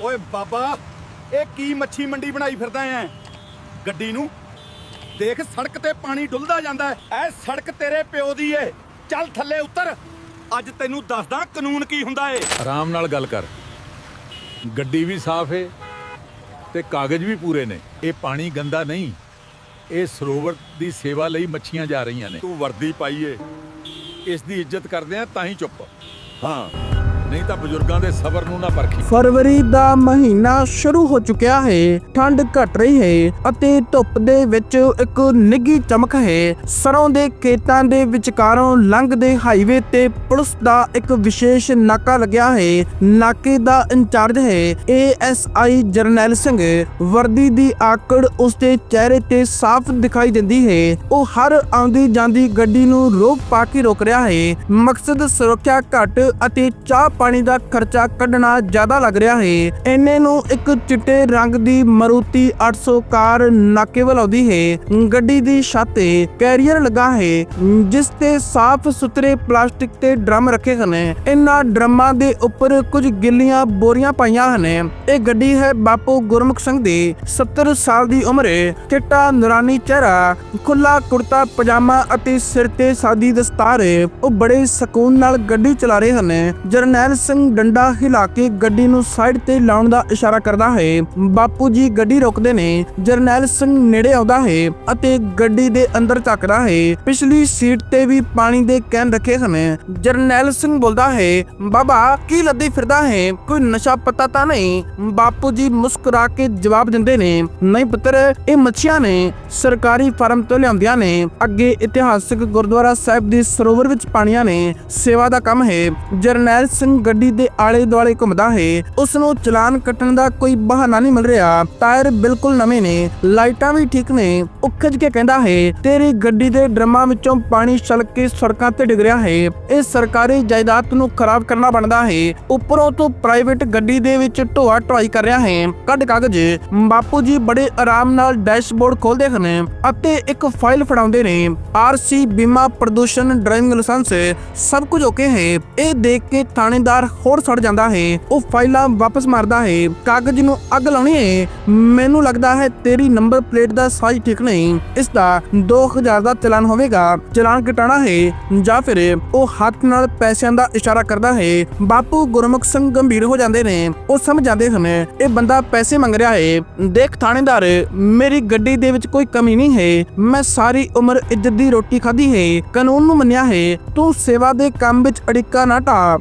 ਓਏ ਬਾਬਾ ਇਹ ਕੀ ਮੱਛੀ ਮੰਡੀ ਬਣਾਈ ਫਿਰਦਾ ਐ? ਗੱਡੀ ਨੂੰ? ਦੇਖ ਸੜਕ ਤੇ ਪਾਣੀ ਡੁੱਲਦਾ ਜਾਂਦਾ ਐ। ਸੜਕ ਤੇਰੇ ਪਿਓ ਦੀ ਏ। ਚੱਲ ਥੱਲੇ ਉਤਰ। ਅੱਜ ਤੈਨੂੰ ਦੱਸਦਾ ਕਾਨੂੰਨ ਕੀ ਹੁੰਦਾ ਏ। ਆਰਾਮ ਨਾਲ ਗੱਲ ਕਰ। ਗੱਡੀ ਵੀ ਸਾਫ਼ ਹੈ ਤੇ ਕਾਗਜ਼ ਵੀ ਪੂਰੇ ਨੇ। ਇਹ ਪਾਣੀ ਗੰਦਾ ਨਹੀਂ। ਇਹ ਸਰੋਵਰ ਦੀ ਸੇਵਾ ਲਈ ਮੱਛੀਆਂ ਜਾ ਰਹੀਆਂ ਨੇ। ਤੂੰ ਵਰਦੀ ਪਾਈ ਏ। ਇਸ ਦੀ ਇੱਜ਼ਤ ਕਰਦੇ ਆ ਤਾਂ ਹੀ ਚੁੱਪ। ਹਾਂ। ਨਹੀਂ ਤਾਂ ਬਜ਼ੁਰਗਾਂ ਦੇ ਸਬਰ ਨੂੰ ਨਾ ਪਰਖੀ। ਫਰਵਰੀ ਦਾ ਮਹੀਨਾ ਸ਼ੁਰੂ ਹੋ ਚੁੱਕਿਆ ਹੈ। ਠੰਡ ਘਟ ਰਹੀ ਹੈ ਅਤੇ ਧੁੱਪ ਦੇ ਵਿੱਚ ਇੱਕ ਨਿੱਗੀ ਚਮਕ ਹੈ। ਸਰੋਂ ਦੇ ਖੇਤਾਂ ਦੇ ਵਿਚਕਾਰੋਂ ਲੰਘਦੇ ਹਾਈਵੇ ਤੇ ਪੁਲਿਸ ਦਾ ਇੱਕ ਵਿਸ਼ੇਸ਼ ਨਾਕਾ ਲੱਗਿਆ ਹੈ। ਨਾਕੇ ਦਾ ਇੰਚਾਰਜ ਹੈ ਏਐਸਆਈ ਜਰਨੈਲ ਸਿੰਘ। ਵਰਦੀ ਦੀ ਆਕੜ ਉਸਦੇ ਚਿਹਰੇ ਤੇ ਸਾਫ਼ ਦਿਖਾਈ ਦਿੰਦੀ ਹੈ। ਉਹ ਹਰ ਆਉਂਦੀ ਜਾਂਦੀ ਗੱਡੀ ਨੂੰ ਰੋਕ ਪਾ ਕੇ ਰੋਕ ਰਿਹਾ ਹੈ। ਮਕਸਦ ਸੁਰੱਖਿਆ ਘੱਟ ਅਤੇ ਚਾਪ ਪਾਣੀ ਦਾ ਖਰਚਾ ਕੱਢਣਾ ਜ਼ਿਆਦਾ ਲੱਗ ਰਿਹਾ ਹੈ। ਇੰਨੇ ਨੂੰ ਇੱਕ ਚਿੱਟੇ ਰੰਗ ਦੀ ਮਰੂਤੀ 800 ਕਾਰ ਨਾਕੇ ਵੱਲ ਆਉਂਦੀ ਹੈ। ਗੱਡੀ ਦੀ ਛੱਤ ਤੇ ਕੈਰੀਅਰ ਲੱਗਾ ਹੈ, ਜਿਸ ਤੇ ਸਾਫ਼ ਸੁਥਰੇ ਪਲਾਸਟਿਕ ਦੇ ਡਰਮ ਰੱਖੇ ਹਨ। ਇਹਨਾਂ ਡਰਮਾਂ ਦੇ ਉੱਪਰ ਕੁਝ ਗਿੱਲੀਆਂ ਬੋਰੀਆਂ ਪਾਈਆਂ ਹਨ। ਇਹ ਗੱਡੀ ਹੈ ਬਾਪੂ ਗੁਰਮੁਖ ਸਿੰਘ ਦੀ 70 ਸਾਲ ਦੀ ਉਮਰ ਹੈ ਚਿੱਟਾ ਨੂਰਾਨੀ ਚਿਹਰਾ ਖੁੱਲਾ ਕੁੜਤਾ, ਪਜਾਮਾ ਅਤੇ ਸਿਰ ਤੇ ਸਾਦੀ ਦਸਤਾਰ ਉਹ ਬੜੇ ਸਕੂਨ ਨਾਲ ਗੱਡੀ ਚਲਾ ਰਹੇ ਹਨ। ਜਰਨੈਲ ਸਿੰਘ ਡੰਡਾ ਹਿਲਾ ਕੇ ਗੱਡੀ ਨੂੰ ਸਾਈਡ ਤੇ ਲਾਉਣ ਦਾ ਇਸ਼ਾਰਾ ਕਰਦਾ ਹੈ। ਬਾਪੂ ਜੀ ਗੱਡੀ ਰੋਕਦੇ ਨੇ, ਜਰਨੈਲ ਸਿੰਘ ਨੇੜੇ ਆਉਂਦਾ ਹੈ ਅਤੇ ਗੱਡੀ ਦੇ ਅੰਦਰ ਝਾਕਦਾ ਹੈ। ਪਿਛਲੀ ਸੀਟ ਤੇ ਵੀ ਪਾਣੀ ਦੇ ਕੈਨ ਰੱਖੇ ਹਨ ਜਰਨੈਲ ਸਿੰਘ ਬੋਲਦਾ ਹੈ, ਬਾਬਾ, ਕੀ ਲੱਦੀ ਫਿਰਦਾ ਹੈ? ਕੋਈ ਨਸ਼ਾ ਪਤਾ ਤਾਂ ਨਹੀਂ? ਬਾਪੂ ਜੀ ਮੁਸਕਰਾ ਕੇ ਜਵਾਬ ਦਿੰਦੇ ਨੇ, ਨਹੀਂ ਪੁੱਤਰ, ਇਹ ਮੱਛੀਆਂ ਨੇ। ਸਰਕਾਰੀ ਫਾਰਮ ਤੋਂ ਲਿਆਉਂਦੀਆਂ ਨੇ। ਅੱਗੇ ਇਤਿਹਾਸਕ ਗੁਰਦੁਆਰਾ ਸਾਹਿਬ ਦੇ ਸਰੋਵਰ ਵਿੱਚ ਪਾਣੀਆਂ ਨੇ। ਸੇਵਾ ਦਾ ਕੰਮ ਹੈ। ਜਰਨੈਲ ਸਿੰਘ ਗੱਡੀ ਦੇ ਆਲੇ ਦੁਆਲੇ ਘੁੰਮਦਾ ਹੈ ਉਸ ਨੂੰ ਚਲਾਨ ਕੱਟਣ ਦਾ ਕੋਈ ਬਹਾਨਾ ਨਹੀਂ ਮਿਲ ਰਿਹਾ। ਟਾਇਰ ਬਿਲਕੁਲ ਨਵੇਂ ਨੇ, ਲਾਈਟਾਂ ਵੀ ਠੀਕ ਨੇ, ਉਹ ਕੇ ਕਹਿੰਦਾ ਹੈ, ਤੇਰੀ ਗੱਡੀ ਦੇ ਡਰਮਾਂ ਵਿੱਚੋਂ ਪਾਣੀ ਛਲਕ ਕੇ ਸੜਕਾਂ ਤੇ ਡਿੱਗ ਰਿਹਾ ਹੈ। ਇਹ ਸਰਕਾਰੀ ਜਾਇਦਾਦ ਨੂੰ ਖਰਾਬ ਕਰਨਾ ਬਣਦਾ ਹੈ। ਉੱਪਰੋਂ ਤੋਂ ਪ੍ਰਾਈਵੇਟ ਗੱਡੀ ਦੇ ਵਿੱਚ ਢੋਆ ਢੁਆਈ ਕਰ ਰਿਹਾ ਹੈ। ਕੱਢ ਕਾਗਜ਼। ਬਾਪੂ ਜੀ ਬੜੇ ਆਰਾਮ ਨਾਲ ਡੈਸ਼ਬੋਰਡ ਖੋਲਦੇ ਹਨ ਅਤੇ ਇੱਕ ਫਾਈਲ ਫੜਾਉਂਦੇ ਨੇ। ਆਰਸੀ ਬੀਮਾ ਪ੍ਰਦੂਸ਼ਣ ਡਰਾਈਵਿੰਗ ਲਾਇਸੈਂਸ ਸਭ ਕੁਝ ਓਕੇ ਹੈ। ਇਹ ਦੇਖ ਕੇ ਥਾਣੇਦਾਰ ਹੋਰ ਸੜ ਜਾਂਦਾ ਹੈ, ਉਹ ਫਾਈਲਾਂ ਵਾਪਸ ਮਾਰਦਾ ਹੈ, ਕਾਗਜ਼ ਨੂੰ ਅੱਗ ਲਾਉਣੀ ਹੈ। ਮੈਨੂੰ ਲੱਗਦਾ ਹੈ ਤੇਰੀ ਨੰਬਰ ਪਲੇਟ ਦਾ ਸਾਈਜ਼ ਠੀਕ ਨਹੀਂ, ਇਸ ਦਾ 2000 ਦਾ ਚਲਾਨ ਹੋਵੇਗਾ। ਚਲਾਨ ਕਟਾਣਾ ਹੈ, ਜਾਂ ਫਿਰ ਉਹ ਹੱਥ ਨਾਲ ਪੈਸਿਆਂ ਦਾ ਇਸ਼ਾਰਾ ਕਰਦਾ ਹੈ। ਬਾਪੂ ਗੁਰਮੁਖ ਸਿੰਘ ਗੰਭੀਰ ਹੋ ਜਾਂਦੇ ਨੇ, ਉਹ ਸਮਝ ਜਾਂਦੇ ਹਨ, ਇਹ ਬੰਦਾ ਪੈਸੇ ਮੰਗ ਰਿਹਾ ਹੈ। ਦੇਖ ਥਾਣੇਦਾਰ, ਮੇਰੀ ਗੱਡੀ ਦੇ ਵਿੱਚ ਕੋਈ ਕਮੀ ਨਹੀਂ ਹੈ। ਮੈਂ ਸਾਰੀ ਉਮਰ ਇੱਜ਼ਤ ਦੀ ਰੋਟੀ ਖਾਧੀ ਹੈ, ਕਾਨੂੰਨ ਨੂੰ ਮੰਨਿਆ ਹੈ। ਤੂੰ ਸੇਵਾ ਦੇ ਕੰਮ ਵਿੱਚ ਅੜਿੱਕਾ ਨਾ ਢਾ।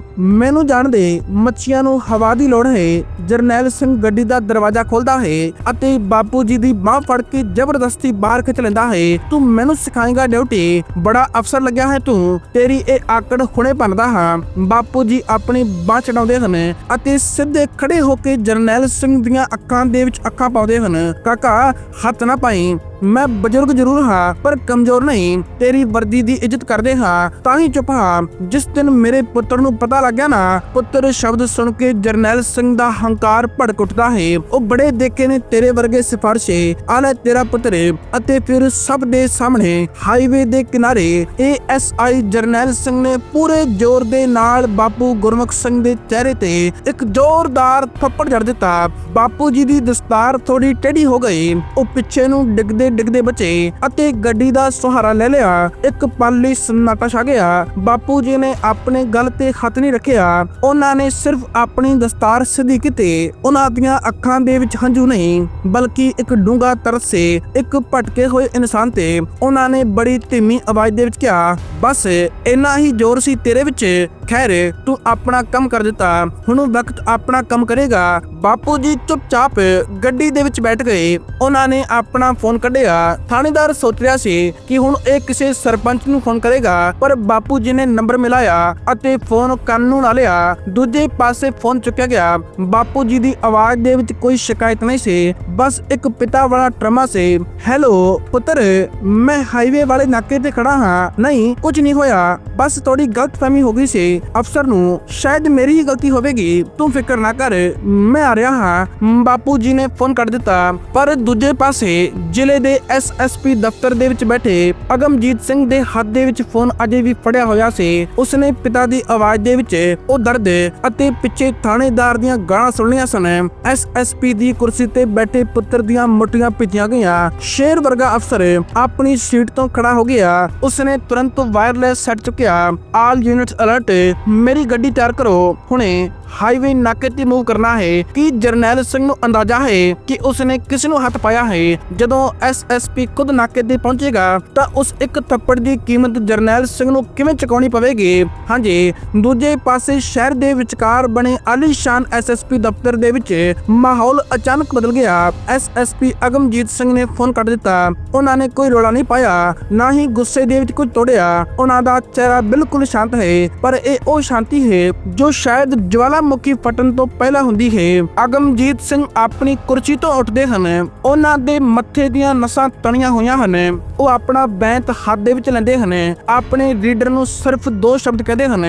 ਮੈਨੂੰ ਜਾਣ ਦੇ ਮੱਛੀਆਂ ਨੂੰ ਹਵਾ ਦੀ ਲੋੜ ਹੈ। ਜਰਨੈਲ ਸਿੰਘ ਗੱਡੀ ਦਾ ਦਰਵਾਜ਼ਾ ਖੋਲਦਾ ਹੈ ਅਤੇ ਬਾਪੂ ਜੀ ਦੀ ਬਾਹ ਫੜ ਕੇ ਜ਼ਬਰਦਸਤੀ ਬਾਹਰ ਖਿੱਚ ਲੈਂਦਾ ਹੈ। ਤੂੰ ਮੈਨੂੰ ਸਿਖਾਏਗਾ ਡਿਊਟੀ। ਬੜਾ ਅਫਸਰ ਲੱਗਿਆ ਹੈ ਤੂੰ। ਤੇਰੀ ਇਹ ਆਕੜ ਹੁਣੇ ਭੰਨਦਾ ਹਾਂ। ਬਾਪੂ ਜੀ ਆਪਣੀ ਬਾਹ ਚੜਾਉਂਦੇ ਹਨ ਅਤੇ ਸਿੱਧੇ ਖੜੇ ਹੋ ਕੇ ਜਰਨੈਲ ਸਿੰਘ ਦੀਆਂ ਅੱਖਾਂ ਦੇ ਵਿੱਚ ਅੱਖਾਂ ਪਾਉਂਦੇ ਹਨ। ਕਾਕਾ, ਹੱਥ ਨਾ ਪਾਈ। ਮੈਂ ਬਜ਼ੁਰਗ ਜ਼ਰੂਰ ਹਾਂ, ਪਰ ਕਮਜ਼ੋਰ ਨਹੀਂ। ਤੇਰੀ ਵਰਦੀ ਦੀ ਇੱਜ਼ਤ ਕਰਦੇ ਹਾਂ, ਤਾਂ ਹੀ ਚੁੱਪ ਹਾਂ। ਜਿਸ ਦਿਨ ਮੇਰੇ ਪੁੱਤਰ ਨੂੰ ਪਤਾ ਲੱਗਿਆ ਨਾ, ਪੁੱਤਰ ਸ਼ਬਦ ਸੁਣ ਕੇ ਜਰਨੈਲ ਸਿੰਘ ਦਾ ਹੰਕਾਰ ਭੜਕ ਉੱਠਦਾ ਹੈ। ਉਹ ਬੜੇ ਦੇਖੇ ਨੇ ਤੇਰੇ ਵਰਗੇ ਸਿਫਾਰਸ਼ੇ। ਆ ਤੇਰਾ ਪੁੱਤਰ ਅਤੇ ਫਿਰ ਸਭ ਦੇ ਸਾਹਮਣੇ ਹਾਈਵੇ ਦੇ ਕਿਨਾਰੇ ਏਐਸਆਈ ਜਰਨੈਲ ਸਿੰਘ ਨੇ ਪੂਰੇ ਜ਼ੋਰ ਦੇ ਨਾਲ ਬਾਪੂ ਗੁਰਮੁਖ ਸਿੰਘ ਦੇ ਚਿਹਰੇ ਤੇ ਇੱਕ ਜ਼ੋਰਦਾਰ ਥੱਪੜ ਜੜ ਦਿੱਤਾ। ਬਾਪੂ ਜੀ ਦੀ ਦਸਤਾਰ ਥੋੜੀ ਟੇਢੀ ਹੋ ਗਈ। ਉਹ ਪਿੱਛੇ ਨੂੰ ਡਿੱਗਦੇ ਡਿੱਗਦੇ ਬਚੇ ਅਤੇ ਗੱਡੀ ਦਾ ਸਹਾਰਾ ਲੈ ਲਿਆ। ਇੱਕ ਪਲ ਲਈ ਸੰਨਾਟਾ ਛਾ ਗਿਆ। ਬਾਪੂ ਜੀ ਨੇ ਆਪਣੇ ਗਲ ਤੇ ਹੱਥ ਨਹੀਂ ਰੱਖਿਆ। ਉਹਨਾਂ ਨੇ ਸਿਰਫ ਆਪਣੀ ਦਸਤਾਰ ਸਿੱਧੀ ਕੀਤੀ। ਉਹਨਾਂ ਦੀਆਂ ਅੱਖਾਂ ਦੇ ਵਿੱਚ ਹੰਝੂ ਨਹੀਂ, ਬਲਕਿ ਇੱਕ ਡੂੰਘਾ ਤਰਸ ਸੀ। ਇੱਕ ਭਟਕੇ ਹੋਏ ਇਨਸਾਨ ਤੇ ਉਹਨਾਂ ਨੇ ਬੜੀ ਧੀਮੀ ਆਵਾਜ਼ ਦੇ ਵਿੱਚ ਕਿਹਾ, ਬਸ, ਇੰਨਾ ਹੀ ਜ਼ੋਰ ਸੀ ਤੇਰੇ ਵਿੱਚ। ਖੈਰ, ਤੂੰ ਆਪਣਾ ਕੰਮ ਕਰ ਦਿੱਤਾ। ਹੁਣ ਵਕਤ ਆਪਣਾ ਕੰਮ ਕਰੇਗਾ। ਬਾਪੂ ਜੀ ਚੁੱਪਚਾਪ ਗੱਡੀ ਦੇ ਵਿੱਚ ਬੈਠ ਗਏ। ਉਹਨਾਂ ਨੇ ਆਪਣਾ ਫੋਨ ਕੱਢਿਆ। ਥਾਣੇਦਾਰ ਸੋਚ ਰਿਹਾ ਸੀ ਕਿ ਹੁਣ ਇਹ ਕਿਸੇ ਸਰਪੰਚ ਨੂੰ ਫੋਨ ਕਰੇਗਾ, ਪਰ ਬਾਪੂ ਜੀ ਨੇ ਨੰਬਰ ਮਿਲਾਇਆ ਅਤੇ ਫੋਨ ਕੰਨ ਨੂੰ ਲਾ ਲਿਆ। ਦੂਜੇ ਪਾਸੇ ਫੋਨ ਚੁੱਕਿਆ ਗਿਆ। ਬਾਪੂ ਜੀ ਦੀ ਆਵਾਜ਼ ਦੇ ਵਿੱਚ ਕੋਈ ਸ਼ਿਕਾਇਤ ਨਹੀਂ ਸੀ। ਬਸ ਇੱਕ ਪਿਤਾ ਵਾਲਾ ਟਰਮਾ ਸੀ। ਹੈਲੋ, ਪੁੱਤਰ, ਮੈਂ ਹਾਈਵੇ ਵਾਲੇ ਨਾਕੇ ਤੇ ਖੜਾ ਹਾਂ। ਨਹੀਂ, ਕੁਝ ਨਹੀਂ ਹੋਇਆ। ਬਸ ਥੋੜੀ ਗਲਤਫਹਿਮੀ ਹੋ ਗਈ ਸੀ। ਅਫਸਰ ਨੂੰ, ਸ਼ਾਇਦ ਮੇਰੀ ਹੀ ਗਲਤੀ ਹੋਵੇਗੀ। ਤੂੰ ਫਿਕਰ ਨਾ ਕਰ, ਮੈਂ ਆ ਰਿਹਾ ਹਾਂ। ਬਾਪੂ ਜੀ ਨੇ ਫੋਨ ਕੱਟ ਦਿੱਤਾ, ਪਰ ਦੂਜੇ ਪਾਸੇ ਜ਼ਿਲ੍ਹੇ ਦੇ ਐਸਐਸਪੀ ਦਫ਼ਤਰ ਦੇ ਵਿੱਚ ਬੈਠੇ ਅਗਮਜੀਤ ਸਿੰਘ ਦੇ ਹੱਥ ਦੇ ਵਿੱਚ ਫੋਨ ਅਜੇ ਵੀ ਫੜਿਆ ਹੋਇਆ ਸੀ। ਉਸਨੇ ਪਿਤਾ ਦੀ ਆਵਾਜ਼ ਦੇ ਵਿੱਚ ਉਹ ਦਰਦ ਅਤੇ ਪਿੱਛੇ ਥਾਣੇਦਾਰ ਦੀਆਂ ਗਾਲਾਂ ਸੁਣੀਆਂ ਸਨ। ਐਸਐਸਪੀ ਦੀ ਕੁਰਸੀ ਤੇ ਬੈਠੇ ਪੁੱਤਰ ਦੀਆਂ ਮੁੱਠੀਆਂ ਭਿੱਜੀਆਂ ਗਈਆਂ। ਸ਼ੇਰ ਵਰਗਾ ਅਫਸਰ ਆਪਣੀ ਸੀਟ ਤੋਂ ਖੜਾ ਹੋ ਗਿਆ। ਉਸਨੇ ਤੁਰੰਤ ਵਾਇਰਲੈਸ ਸੈੱਟ ਚੁੱਕਿਆ। ਆਲ ਯੂਨਿਟਸ ਅਲਰਟ ਮੇਰੀ ਗੱਡੀ ਤਿਆਰ ਕਰੋ। ਹੁਣੇ ਹਾਈਵੇ ਨਾਕੇ ਤੇ ਮੂਵ ਕਰਨਾ ਹੈ ਕਿ ਜਰਨੈਲ ਸਿੰਘ ਨੂੰ ਅੰਦਾਜ਼ਾ ਹੈ ਕਿ ਉਸਨੇ ਕਿਸ ਨੂੰ ਹੱਥ ਪਾਇਆ ਹੈ। ਜਦੋਂ ਐਸਐਸਪੀ ਖੁਦ ਨਾਕੇ ਤੇ ਪਹੁੰਚੇਗਾ, ਤਾਂ ਉਸ ਇੱਕ ਥੱਪੜ ਦੀ ਕੀਮਤ ਜਰਨੈਲ ਸਿੰਘ ਨੂੰ ਕਿਵੇਂ ਚੁਕਾਉਣੀ ਪਵੇਗੀ? ਹਾਂਜੀ, ਦੂਜੇ ਪਾਸੇ ਸ਼ਹਿਰ ਦੇ ਵਿਚਕਾਰ ਬਣੇ ਆਲੀਸ਼ਾਨ ਐਸਐਸਪੀ ਦਫ਼ਤਰ ਦੇ ਵਿੱਚ ਮਾਹੌਲ ਅਚਾਨਕ ਬਦਲ ਗਿਆ। ਐਸਐਸਪੀ ਅਗਮਜੀਤ ਸਿੰਘ ਨੇ ਫੋਨ ਕੱਟ ਦਿੱਤਾ। ਉਹਨਾਂ ਨੇ ਕੋਈ ਰੋਲਾ ਨਹੀਂ ਪਾਇਆ, ਨਾ ਹੀ ਗੁੱਸੇ ਦੇ ਵਿੱਚ ਕੁਝ ਤੋੜਿਆ। ਉਹਨਾਂ ਦਾ ਚਿਹਰਾ ਬਿਲਕੁਲ ਸ਼ਾਂਤ ਹੈ, ਪਰ ਇਹ ਉਹ ਸ਼ਾਂਤੀ ਹੈ ਜੋ ਸ਼ਾਇਦ ਜਵਾਲਾ ਜਵਾਲਾਮੁਖੀ ਫਟਣ ਤੋਂ ਪਹਿਲਾਂ ਹੁੰਦੀ ਹੈ। ਅਗਮਜੀਤ ਸਿੰਘ ਆਪਣੀ ਕੁਰਸੀ ਤੋਂ ਉੱਠਦੇ ਹਨ। ਉਹਨਾਂ ਦੇ ਮੱਥੇ ਦੀਆਂ ਨਸਾਂ ਤਣੀਆਂ ਹੋਈਆਂ ਹਨ। ਉਹ ਆਪਣਾ ਬੈਂਤ ਹੱਥ ਦੇ ਵਿੱਚ ਲੈਂਦੇ ਹਨ। ਆਪਣੇ ਰੀਡਰ ਨੂੰ ਸਿਰਫ ਦੋ ਸ਼ਬਦ ਕਹਦੇ ਹਨ।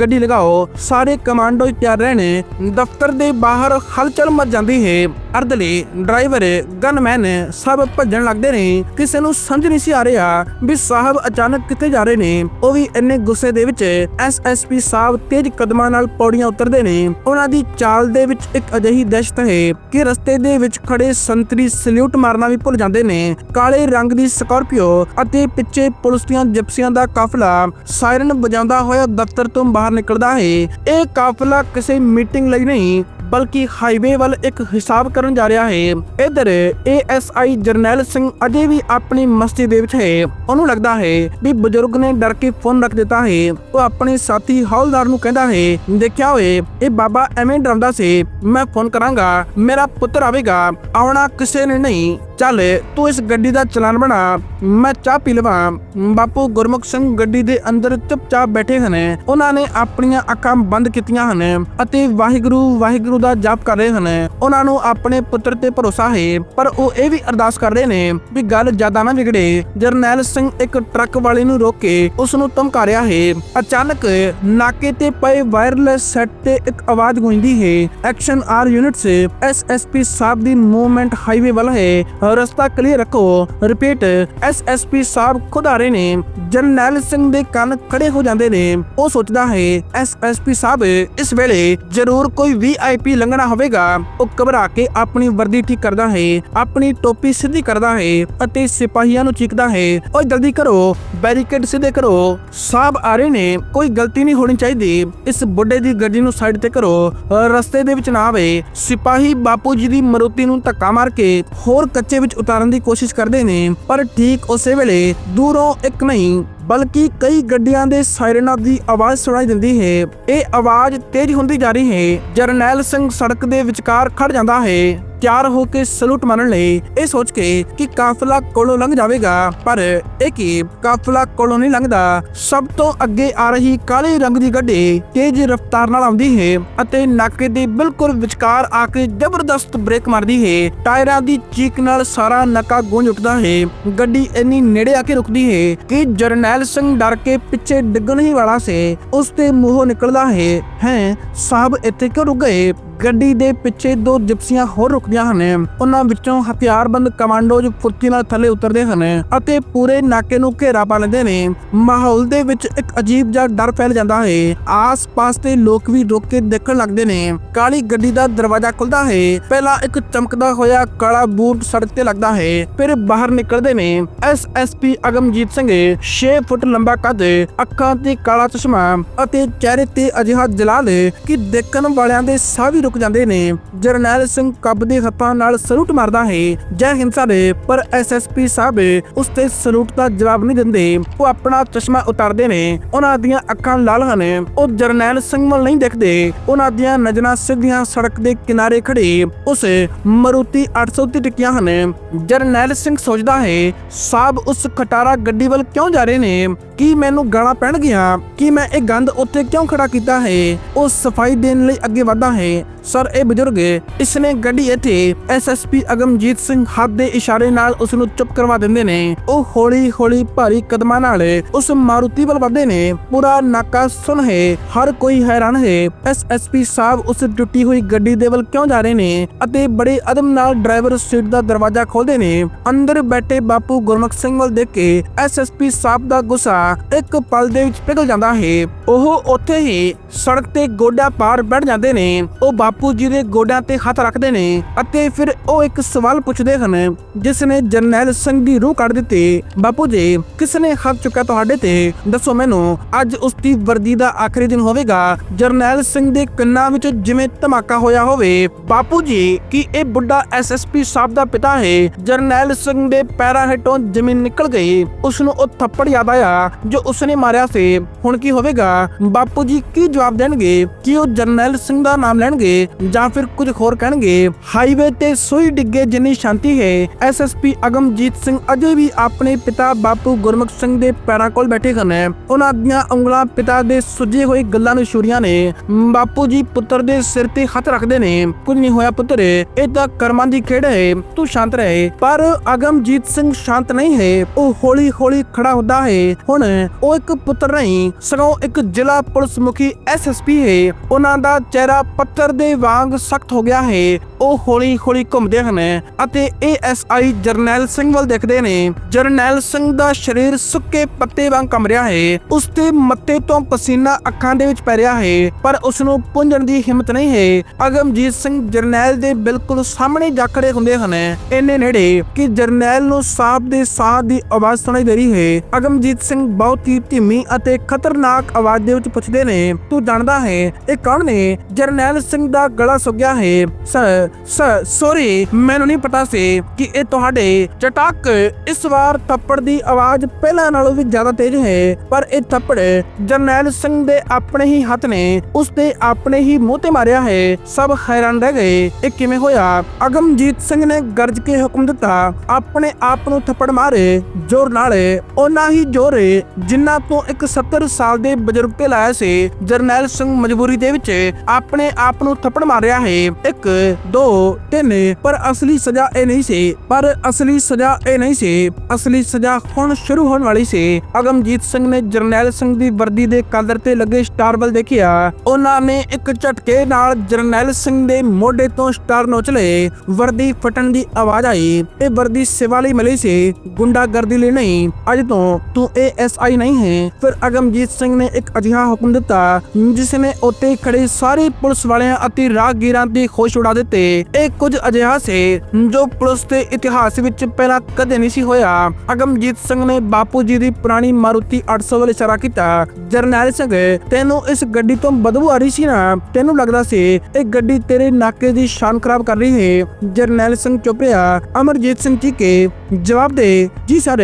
ਗੱਡੀ ਲਗਾਓ। ਸਾਰੇ ਕਮਾਂਡੋ ਤਿਆਰ ਰਹਿਣੇ। ਦਫ਼ਤਰ ਦੇ ਬਾਹਰ ਹਲਚਲ ਮਚ ਜਾਂਦੀ ਹੈ। ਅਰਦਲੀ ਡਰਾਈਵਰ, ਗਨਮੈਨ ਸਭ ਭੱਜਣ ਲੱਗਦੇ ਨੇ। ਕਿਸੇ ਨੂੰ ਸਮਝ ਨਹੀਂ ਸੀ ਆ ਰਿਹਾ ਵੀ ਸਾਹਿਬ ਅਚਾਨਕ ਕਿੱਥੇ ਜਾ ਰਹੇ ਨੇ। ਉਹ ਵੀ ਇੰਨੇ ਗੁੱਸੇ ਦੇ ਵਿੱਚ ਐਸਐਸਪੀ ਸਾਹਿਬ ਤੇਜ਼ ਕਦਮਾਂ ਨਾਲ ਪੌੜੀਆਂ ਉਤਰਦੇ ਨੇ। ਉਹਨਾਂ ਦੀ ਚਾਲ ਦੇ ਵਿੱਚ ਇੱਕ ਅਜਿਹੀ ਦਹਿਸ਼ਤ ਹੈ ਕਿ ਰਸਤੇ ਦੇ ਵਿੱਚ ਖੜੇ ਸੰਤਰੀ ਸਲੂਟ ਮਾਰਨਾ ਵੀ ਭੁੱਲ ਜਾਂਦੇ ਨੇ। ਕਾਲੇ ਰੰਗ ਦੀ ਸਕਾਰਪੀਓ ਅਤੇ ਪਿੱਛੇ ਪੁਲਿਸ ਦੀਆਂ ਜਿਪਸੀਆਂ ਦਾ ਕਾਫਲਾ ਸਾਇਰਨ ਵਜਾਉਂਦਾ ਹੋਇਆ ਦਫ਼ਤਰ ਤੋਂ ਬਾਹਰ ਨਿਕਲਦਾ ਹੈ। ਇਹ ਕਾਫਲਾ ਕਿਸੇ ਮੀਟਿੰਗ ਲਈ ਨਹੀਂ, ਬਲਕਿ ਹਾਈਵੇ ਵੱਲ ਇੱਕ ਹਿਸਾਬ ਕਰਨ ਜਾ ਰਿਹਾ ਹੈ। ਇਧਰ ਏਐਸਆਈ ਜਰਨੈਲ ਸਿੰਘ ਅਜੇ ਵੀ ਆਪਣੀ ਮਸਤੀ ਦੇ ਵਿੱਚ ਹੈ। ਉਹਨੂੰ ਲੱਗਦਾ ਹੈ ਵੀ ਬਜ਼ੁਰਗ ਨੇ ਡਰ ਕੇ ਫੋਨ ਰੱਖ ਦਿੱਤਾ ਹੈ। ਉਹ ਆਪਣੇ ਸਾਥੀ ਹੌਲਦਾਰ ਨੂੰ ਕਹਿੰਦਾ ਹੈ, ਦੇਖਿਆ ਹੋਏ ਇਹ ਬਾਬਾ ਐਵੇਂ ਡਰਾਉਂਦਾ ਸੀ, ਮੈਂ ਫੋਨ ਕਰਾਂਗਾ, ਮੇਰਾ ਪੁੱਤਰ ਆਵੇਗਾ, ਆਉਣਾ ਕਿਸੇ ਨੇ ਨਹੀਂ। ਚੱਲ ਤੂੰ ਇਸ ਗੱਡੀ ਦਾ ਚਲਾਨ ਬਣਾ, ਮੈਂ ਚਾਹ ਪੀ ਲਵਾਂ। ਬਾਪੂ ਗੁਰਮੁਖ ਸਿੰਘ ਗੱਡੀ ਦੇ ਅੰਦਰ ਚੁੱਪਚਾਪ ਬੈਠੇ ਹਨ। ਉਹਨਾਂ ਨੇ ਆਪਣੀਆਂ ਅੱਖਾਂ ਬੰਦ ਕੀਤੀਆਂ ਹਨ ਅਤੇ ਵਾਹਿਗੁਰੂ ਵਾਹਿਗੁਰੂ ਦਾ ਜਪ ਕਰ ਰਹੇ ਹਨ। ਉਹਨਾਂ ਨੂੰ ਆਪਣੇ ਪੁੱਤਰ ਤੇ ਭਰੋਸਾ ਹੈ, ਪਰ ਉਹ ਇਹ ਵੀ ਅਰਦਾਸ ਕਰ ਰਹੇ ਨੇ ਵੀ ਗੱਲ ਜ਼ਿਆਦਾ ਨਾ ਵਿਗੜੇ। ਜਰਨੈਲ ਸਿੰਘ ਇੱਕ ਟਰੱਕ ਵਾਲੇ ਨੂੰ ਰੋਕ ਕੇ ਉਸ ਨੂੰ ਧਮਕਾ ਰਿਹਾ ਹੈ। ਅਚਾਨਕ ਨਾਕੇ ਤੇ ਪਏ ਵਾਇਰਲੈਸ ਸੈੱਟ ਤੇ ਇੱਕ ਆਵਾਜ਼ ਗੂੰਜਦੀ ਹੈ। ਐਕਸ਼ਨ ਆਰ ਯੂਨਿਟਸ ਐਸਐਸਪੀ ਸਾਹਿਬ ਦੀ ਮੂਵਮੈਂਟ ਹਾਈਵੇ ਵੱਲ ਹੈ। ਰਸਤਾ ਕਲੀਅਰ ਰੱਖੋ। ਰਿਪੀਟ ਐਸਐਸਪੀ ਸਾਹਿਬ ਖੁਦ ਆ ਰਹੇ ਨੇ। ਜਰਨੈਲ ਸਿੰਘ ਦੇ ਕੰਨ ਖੜੇ ਹੋ ਜਾਂਦੇ ਨੇ। ਉਹ ਸੋਚਦਾ ਹੈ ਐਸਐਸਪੀ ਸਾਹਿਬ, ਇਸ ਵੇਲੇ ਜ਼ਰੂਰ ਕੋਈ ਵੀਆਈਪੀ ਲੰਘਣਾ ਹੋਵੇਗਾ। ਉਹ ਘਬਰਾ ਕੇ ਆਪਣੀ ਵਰਦੀ ਠੀਕ ਕਰਦਾ ਹੈ, ਆਪਣੀ ਟੋਪੀ ਸਿੱਧੀ ਕਰਦਾ ਹੈ ਅਤੇ ਸਿਪਾਹੀਆਂ ਨੂੰ ਚੀਕਦਾ ਹੈ। ਓਏ ਜਲਦੀ ਕਰੋ ਬੈਰੀਕੇਡ ਸਿੱਧੇ ਕਰੋ। ਸਾਹਿਬ ਆ ਰਹੇ ਨੇ, ਕੋਈ ਗਲਤੀ ਨਹੀਂ ਹੋਣੀ ਚਾਹੀਦੀ। ਇਸ ਬੁੱਢੇ ਦੀ ਗੱਡੀ ਨੂੰ ਸਾਈਡ ਤੇ ਕਰੋ। ਰਸਤੇ ਦੇ ਵਿੱਚ ਨਾ ਆਵੇ। ਸਿਪਾਹੀ ਬਾਪੂ ਜੀ ਦੀ ਮਰੂਤੀ ਨੂੰ ਧੱਕਾ ਮਾਰ ਕੇ ਹੋਰ ਕੱਚੇ ਵਿੱਚ ਉਤਾਰਨ ਦੀ ਕੋਸ਼ਿਸ਼ ਕਰਦੇ ਨੇ, ਪਰ ਠੀਕ ਉਸੇ ਵੇਲੇ ਦੂਰੋਂ ਇੱਕ ਨਹੀਂ, ਬਲਕਿ ਕਈ ਗੱਡੀਆਂ ਦੇ ਸਾਇਰਨਾਂ ਦੀ ਆਵਾਜ਼ ਸੁਣਾਈ ਦਿੰਦੀ ਹੈ। ਇਹ ਆਵਾਜ਼ ਤੇਜ਼ ਹੁੰਦੀ ਜਾ ਰਹੀ ਹੈ। ਜਰਨੈਲ ਸਿੰਘ ਸੜਕ ਦੇ ਵਿਚਕਾਰ ਖੜ ਜਾਂਦਾ ਹੈ। ਤਿਆਰ ਹੋ ਕੇ ਸਲੂਟ ਮਾਰਨ ਲਈ ਇਹ ਸੋਚ ਕੇ ਕਿ ਕਾਫਲਾ ਕੋਲੋਂ ਲੰਘ ਜਾਵੇਗਾ। ਪਰ ਇਹ ਕੀ ਕਾਫਲਾ ਕੋਲੋਂ ਨਹੀਂ ਲੰਘਦਾ, ਸਭ ਤੋਂ ਅੱਗੇ ਆ ਰਹੀ ਕਾਲੇ ਰੰਗ ਦੀ ਗੱਡੀ ਤੇਜ਼ ਰਫ਼ਤਾਰ ਨਾਲ ਆਉਂਦੀ ਹੈ ਅਤੇ ਨਾਕੇ ਦੇ ਬਿਲਕੁਲ ਵਿਚਕਾਰ ਆ ਕੇ ਜ਼ਬਰਦਸਤ ਬ੍ਰੇਕ ਮਾਰਦੀ ਹੈ। ਟਾਇਰਾਂ ਦੀ ਚੀਕ ਨਾਲ ਸਾਰਾ ਨਾਕਾ ਗੂੰਜ ਉੱਠਦਾ ਹੈ। ਗੱਡੀ ਇੰਨੀ ਨੇੜੇ ਆ ਕੇ ਰੁਕਦੀ ਹੈ ਕਿ ਜਰਨੈਲ ਸਿੰਘ ਡਰ ਕੇ ਪਿੱਛੇ ਡਿੱਗਣ ਹੀ ਵਾਲਾ ਸੀ। ਉਸ ਦੇ ਮੂੰਹੋਂ ਨਿਕਲਦਾ ਹੈ ਹੈ, ਸਾਹਿਬ, ਇੱਥੇ ਕਿਉਂ ਰੁਕ ਗਏ? ਗੱਡੀ ਦੇ ਪਿੱਛੇ ਦੋ ਜਿਪਸੀਆਂ ਹੋਰ ਰੁਕਦੀਆਂ ਹਨ। ਉਹਨਾਂ ਵਿੱਚੋਂ ਹਥਿਆਰਬੰਦ ਕਮਾਂਡੋਜ ਫੁਰਤੀ ਨਾਲ ਥੱਲੇ ਉਤਰਦੇ ਹਨ ਅਤੇ ਪੂਰੇ ਨਾਕੇ ਨੂੰ ਘੇਰਾ ਪਾ ਲੈਂਦੇ ਨੇ। ਮਾਹੌਲ ਦੇ ਵਿੱਚ ਇੱਕ ਅਜੀਬ ਜਿਹਾ ਡਰ ਫੈਲ ਜਾਂਦਾ ਹੈ। ਆਸ-ਪਾਸ ਦੇ ਲੋਕ ਵੀ ਰੁਕ ਕੇ ਦੇਖਣ ਲੱਗਦੇ ਨੇ। ਕਾਲੀ ਗੱਡੀ ਦਾ ਦਰਵਾਜ਼ਾ ਖੁੱਲਦਾ ਹੈ। ਪਹਿਲਾਂ ਇੱਕ ਚਮਕਦਾ ਹੋਇਆ ਕਾਲਾ ਬੂਟ ਸੜਕ ਤੇ ਲੱਗਦਾ ਹੈ। ਫਿਰ ਬਾਹਰ ਨਿਕਲਦੇ ਨੇ। ਐਸਐਸਪੀ ਅਗਮਜੀਤ ਸਿੰਘ 6 ਫੁੱਟ ਲੰਬਾ ਕੱਦ, ਅੱਖਾਂ ਤੇ ਕਾਲਾ ਚਸ਼ਮਾ ਅਤੇ ਚਿਹਰੇ ਤੇ ਅਜਿਹਾ ਜਲਾਲ ਕਿ ਦੇਖਣ ਵਾਲਿਆਂ ਦੇ ਸਾਹ ਵੀ ਰੁਕ ਜਾਂਦੇ ਨੇ। ਜਰਨੈਲ ਸਿੰਘ ਕੱਬਦੇ ਹੱਥਾਂ ਨਾਲ ਸਲੂਟ ਮਾਰਦਾ ਹੈ। ਜੈ ਹਿੰਦ ਸਾਰੇ ਪਰ ਐਸਐਸਪੀ ਸਾਹਿਬ ਉਸ ਤੇ ਸਲੂਟ ਦਾ ਜਵਾਬ ਨਹੀਂ ਦਿੰਦੇ। ਉਹ ਆਪਣਾ ਚਸ਼ਮਾ ਉਤਾਰਦੇ ਨੇ। ਉਹਨਾਂ ਦੀਆਂ ਅੱਖਾਂ ਲਾਲ ਹਨ। ਉਹ ਜਰਨੈਲ ਸਿੰਘ ਵੱਲ ਨਹੀਂ ਦੇਖਦੇ। ਉਹਨਾਂ ਦੀਆਂ ਨਜ਼ਰਾਂ ਸਿੱਧੀਆਂ ਸੜਕ ਦੇ ਕਿਨਾਰੇ ਖੜੇ ਉਸ ਮਰੂਤੀ 800 ਤੇ ਟਿਕੀਆਂ ਹਨ। ਜਰਨੈਲ ਸਿੰਘ ਸੋਚਦਾ ਹੈ ਸਾਹਿਬ ਉਸ ਖਟਾਰਾ ਗੱਡੀ ਵੱਲ ਕਿਉਂ ਜਾ ਰਹੇ ਨੇ? ਕੀ ਮੈਨੂੰ ਗਾਲਾਂ ਪੈਣਗੀਆਂ? ਕਿ ਮੈਂ ਇਹ ਗੰਦ ਉੱਥੇ ਕਿਉਂ ਖੜਾ ਕੀਤਾ ਹੈ? ਉਹ ਸਫ਼ਾਈ ਦੇਣ ਲਈ ਅੱਗੇ ਵਧਦਾ ਹੈ। ਸਰ, ਇਹ ਬਜ਼ੁਰਗ ਇਸਨੇ ਗੱਡੀ ਇੱਥੇ ਐਸਐਸਪੀ ਅਗਮਜੀਤ ਸਿੰਘ ਹੱਥ ਦੇ ਇਸ਼ਾਰੇ ਨਾਲ ਉਸ ਨੂੰ ਚੁੱਪ ਕਰਵਾ ਦਿੰਦੇ ਨੇ। ਉਹ ਹੌਲੀ ਹੌਲੀ ਭਾਰੀ ਕਦਮਾਂ ਨਾਲ ਉਸ ਮਾਰੂਤੀ ਵੱਲ ਵਧਦੇ ਨੇ। ਪੂਰਾ ਨਾਕਾ ਸੁਣ ਹੈ, ਹਰ ਕੋਈ ਹੈਰਾਨ ਹੈ ਐਸਐਸਪੀ ਸਾਹਿਬ ਉਸ ਟੁੱਟੀ ਹੋਈ ਗੱਡੀ ਦੇ ਵੱਲ ਕਿਉਂ ਜਾ ਰਹੇ ਨੇ ਅਤੇ ਬੜੇ ਅਦਮ ਨਾਲ ਡਰਾਈਵਰ ਸੀਟ ਦਾ ਦਰਵਾਜ਼ਾ ਖੋਲਦੇ ਨੇ। ਅੰਦਰ ਬੈਠੇ ਬਾਪੂ ਗੁਰਮੁਖ ਸਿੰਘ ਵੱਲ ਦੇਖ ਕੇ ਐਸਐਸਪੀ ਸਾਹਿਬ ਦਾ ਗੁੱਸਾ ਇੱਕ ਪਲ ਦੇ ਵਿੱਚ ਪਿਘਲ ਜਾਂਦਾ ਹੈ। ਉਹ ਉੱਥੇ ਹੀ ਸੜਕ ਤੇ ਗੋਡਾ ਪਾਰ ਬੈਠ ਜਾਂਦੇ ਨੇ। ਉਹ ਬਾਪੂ ਜੀ ਦੇ ਗੋਡਿਆਂ ਤੇ ਹੱਥ ਰੱਖਦੇ ਨੇ ਅਤੇ ਫਿਰ ਉਹ ਇੱਕ ਸਵਾਲ ਪੁੱਛਦੇ ਹਨ, ਜਿਸ ਨੇ ਜਰਨੈਲ ਸਿੰਘ ਦੀ ਰੂਹ ਕੱਢ ਦਿੱਤੀ। ਬਾਪੂ ਜੀ ਕਿਸ ਨੇ ਹੱਥ ਚੁੱਕਿਆ ਤੁਹਾਡੇ ਤੇ? ਦੱਸੋ ਮੈਨੂੰ, ਅੱਜ ਉਸ ਦੀ ਵਰਦੀ ਦਾ ਆਖਰੀ ਦਿਨ ਹੋਵੇਗਾ। ਜਰਨੈਲ ਸਿੰਘ ਦੇ ਕੰਨਾਂ ਵਿੱਚ ਜਿਵੇਂ ਧਮਾਕਾ ਹੋਇਆ ਹੋਵੇ। ਬਾਪੂ ਜੀ, ਕੀ ਇਹ ਬੁੱਢਾ ਐਸਐਸਪੀ ਸਾਹਿਬ ਦਾ ਪਿਤਾ ਹੈ? ਜਰਨੈਲ ਸਿੰਘ ਦੇ ਪੈਰਾਂ ਹੇਠੋਂ ਜ਼ਮੀਨ ਨਿਕਲ ਗਈ। ਉਸ ਨੂੰ ਉਹ ਥੱਪੜ ਯਾਦ ਆਇਆ, ਜੋ ਉਸਨੇ ਮਾਰਿਆ ਸੀ। ਹੁਣ ਕੀ ਹੋਵੇਗਾ? ਬਾਪੂ ਜੀ, ਕੀ ਜਵਾਬ ਦੇਣਗੇ ਕੀ ਉਹ ਜਰਨੈਲ ਸਿੰਘ ਦਾ ਨਾਮ ਲੈਣਗੇ ਜਾਂ ਫਿਰ ਕੁਝ ਹੋਰ ਕਹਿਣਗੇ। ਹਾਈਵੇ ਤੇ ਸੂਈ ਡਿੱਗੇ ਜਿੰਨੀ ਸ਼ਾਂਤੀ ਹੈ ਐਸਐਸਪੀ ਅਗਮਜੀਤ ਸਿੰਘ ਅਜੇ ਵੀ ਆਪਣੇ ਪਿਤਾ ਬਾਪੂ ਗੁਰਮੁਖ ਸਿੰਘ ਦੇ ਪੈਰਾਂ ਕੋਲ ਬੈਠੇ ਹਨ ਉਹਨਾਂ ਦੀਆਂ ਉਂਗਲਾਂ ਪਿਤਾ ਦੇ ਸੁੱਜੇ ਹੋਏ ਗੱਲਾਂ ਨੂੰ ਛੁਰੀਆਂ ਨੇ। ਬਾਪੂ ਜੀ ਪੁੱਤਰ ਦੇ ਸਿਰ ਤੇ ਹੱਥ ਰੱਖਦੇ ਨੇ। ਕੁਝ ਨਹੀਂ ਹੋਇਆ ਪੁੱਤਰ, ਇਹ ਤਾਂ ਕਰਮਾਂ ਦੀ ਖੇਡ ਹੈ, ਤੂੰ ਸ਼ਾਂਤ ਰਹੇ। ਪਰ ਅਗਮਜੀਤ ਸਿੰਘ ਸ਼ਾਂਤ ਨਹੀਂ ਹੈ, ਉਹ ਹੌਲੀ ਹੌਲੀ ਖੜਾ ਹੁੰਦਾ ਹੈ। ਹੁਣ ਉਹ ਇੱਕ ਪੁੱਤਰ ਨਹੀਂ, ਸਗੋਂ ਇੱਕ ਜ਼ਿਲ੍ਹਾ ਪੁਲਿਸ ਮੁਖੀ ਐਸਐਸਪੀ ਹੈ, ਉਹਨਾਂ ਦਾ ਚਿਹਰਾ ਪੱਥਰ ਦੇ ਵਾਂਗ ਸਖਤ ਹੋ ਗਿਆ ਹੈ। ਉਹ ਹੌਲੀ ਹੌਲੀ ਘੁੰਮਦੇ ਹਨ ਅਤੇ ਏਐਸਆਈ ਜਰਨੈਲ ਸਿੰਘ ਵੱਲ ਦੇਖਦੇ ਨੇ। ਜਰਨੈਲ ਸਿੰਘ ਦਾ ਸਰੀਰ ਸੁੱਕੇ ਪੱਤੇ ਵਾਂਗ ਕੰਬ ਰਿਹਾ ਹੈ। ਉਸ ਦੇ ਮੱਥੇ ਤੋਂ ਪਸੀਨਾ ਅੱਖਾਂ ਦੇ ਵਿੱਚ ਪੈ ਰਿਹਾ ਹੈ, ਪਰ ਉਸ ਨੂੰ ਪੁੰਝਣ ਦੀ ਹਿੰਮਤ ਨਹੀਂ ਹੈ। ਅਗਮਜੀਤ ਸਿੰਘ ਜਰਨੈਲ ਦੇ ਬਿਲਕੁਲ ਸਾਹਮਣੇ ਜਾ ਖੜੇ ਹੁੰਦੇ ਹਨ। ਇੰਨੇ ਨੇੜੇ ਕਿ ਜਰਨੈਲ ਨੂੰ ਸਾਪ ਦੇ ਸਾਹ ਦੀ ਆਵਾਜ਼ ਸੁਣਾਈ ਦੇ ਰਹੀ ਹੈ। ਅਗਮਜੀਤ ਸਿੰਘ ਬਹੁਤ ਹੀ ਧੀਮੀ ਅਤੇ ਖਤਰਨਾਕ ਆਵਾਜ਼ ਦੇ ਵਿੱਚ ਪੁੱਛਦੇ ਨੇ, ਤੂੰ ਜਾਣਦਾ ਹੈ, ਇਹ ਕੌਣ ਨੇ? ਜਰਨੈਲ ਸਿੰਘ ਦਾ ਗਲਾ ਸੁੱਕ ਹੈ। ਸਰ ਮੈਨੂੰ ਨਹੀਂ ਪਤਾ ਸੀ ਕਿ ਇਹ ਤੁਹਾਡੇ ਚਟਾਕ ਇਸ ਵਾਰ ਥੱਪੜ ਦੀ ਆਵਾਜ਼ ਪਹਿਲਾਂ ਨਾਲੋਂ ਵੀ ਜ਼ਿਆਦਾ ਤੇਜ਼ ਹੈ, ਪਰ ਇਹ ਥੱਪੜ ਜਰਨੈਲ ਸਿੰਘ ਦੇ ਆਪਣੇ ਹੀ ਹੱਥ ਨੇ ਉਸ ਤੇ ਆਪਣੇ ਹੀ ਮੂੰਹ ਤੇ ਮਾਰਿਆ ਹੈ। ਸਭ ਹੈਰਾਨ ਰਹਿ ਗਏ, ਇਹ ਕਿਵੇਂ ਹੋਇਆ? ਅਗਮਜੀਤ ਸਿੰਘ ਨੇ ਗਰਜ ਕੇ ਹੁਕਮ ਦਿੱਤਾ, ਆਪਣੇ ਆਪ ਨੂੰ ਥੱਪੜ ਮਾਰੇ, ਜ਼ੋਰ ਨਾਲ ਉਹਨਾਂ ਹੀ ਜ਼ੋਰ ਜਿੰਨਾ ਤੋਂ ਇੱਕ 70 ਸਾਲ ਦੇ ਬਜ਼ੁਰਗ ਤੇ ਲਾਇਆ ਸੀ। ਜਰਨੈਲ ਸਿੰਘ ਮਜਬੂਰੀ ਦੇ ਵਿੱਚ ਆਪਣੇ ਆਪ ਨੂੰ ਥੱਪੜ ਮਾਰਿਆ ਹੈ। ਇੱਕ, ਦੋ, ਤਿੰਨ, ਪਰ ਅਸਲੀ ਸਜ਼ਾ ਇਹ ਨਹੀਂ ਸੀ। ਪਰ ਅਸਲੀ ਸਜ਼ਾ ਇਹ ਨਹੀਂ ਸੀ। ਅਸਲੀ ਸਜ਼ਾ ਹੁਣ ਸ਼ੁਰੂ ਹੋਣ ਵਾਲੀ ਸੀ। ਅਗਮਜੀਤ ਸਿੰਘ ਨੇ ਜਰਨੈਲ ਸਿੰਘ ਦੀ ਵਰਦੀ ਦੇ ਕਾਲਰ ਤੇ ਲੱਗੇ ਸਟਾਰ ਵੱਲ ਦੇਖਿਆ। ਉਹਨਾਂ ਨੇ ਇੱਕ ਝਟਕੇ ਨਾਲ ਜਰਨੈਲ ਸਿੰਘ ਦੇ ਮੋਢੇ ਤੋਂ ਸਟਾਰ ਨੋਚ ਲਏ। ਵਰਦੀ ਫਟਣ ਦੀ ਆਵਾਜ਼ ਆਈ। ਇਹ ਵਰਦੀ ਸੇਵਾ ਲਈ ਮਿਲੀ ਸੀ। ਗੁੰਡਾਗਰਦੀ ਲਈ ਨਹੀਂ। ਅੱਜ ਤੋਂ ਤੂੰ ਏਐਸਆਈ ਨਹੀਂ ਹੈ। ਫਿਰ ਅਗਮਜੀਤ ਸਿੰਘ ਨੇ ਇੱਕ ਅਜਿਹਾ ਹੁਕਮ ਦਿੱਤਾ। ਜਿਸ ਨੇ ਉੱਤੇ ਖੜੇ ਸਾਰੇ ਪੁਲਿਸ ਵਾਲਿਆਂ ਅਤੇ ਰਾਹਗੀਰਾਂ ਦੀ ਖੁਸ਼ ਉਡਾ ਦਿੱਤੇ। ਇਹ ਕੁਝ ਅਜਿਹਾ ਸੀ ਜੋ ਪੁਲਿਸ ਦੇ ਇਤਿਹਾਸ ਵਿੱਚ ਪਹਿਲਾਂ ਕਦੇ ਨਹੀਂ ਸੀ ਹੋਇਆ। ਅਗਮਜੀਤ ਸਿੰਘ ਨੇ ਬਾਪੂ ਜੀ ਦੀ ਪੁਰਾਣੀ ਮਾਰੂਤੀ 800 ਵੱਲ ਇਸ਼ਾਰਾ ਕੀਤਾ। ਜਰਨੈਲ ਸਿੰਘ, ਤੈਨੂੰ ਇਸ ਗੱਡੀ ਤੋਂ ਬਦਬੂ ਆ ਰਹੀ ਸੀ ਨਾ? ਤੈਨੂੰ ਲੱਗਦਾ ਸੀ ਇਹ ਗੱਡੀ ਤੇਰੇ ਨਾਕੇ ਦੀ ਸ਼ਾਨ ਖਰਾਬ ਕਰ ਰਹੀ ਹੈ ਜਰਨੈਲ ਸਿੰਘ ਚੁੱਪ ਰਿਹਾ। ਅਮਰਜੀਤ ਸਿੰਘ ਜੀ ਕੇ ਜਵਾਬ ਦੇ, ਜੀ ਸਰ,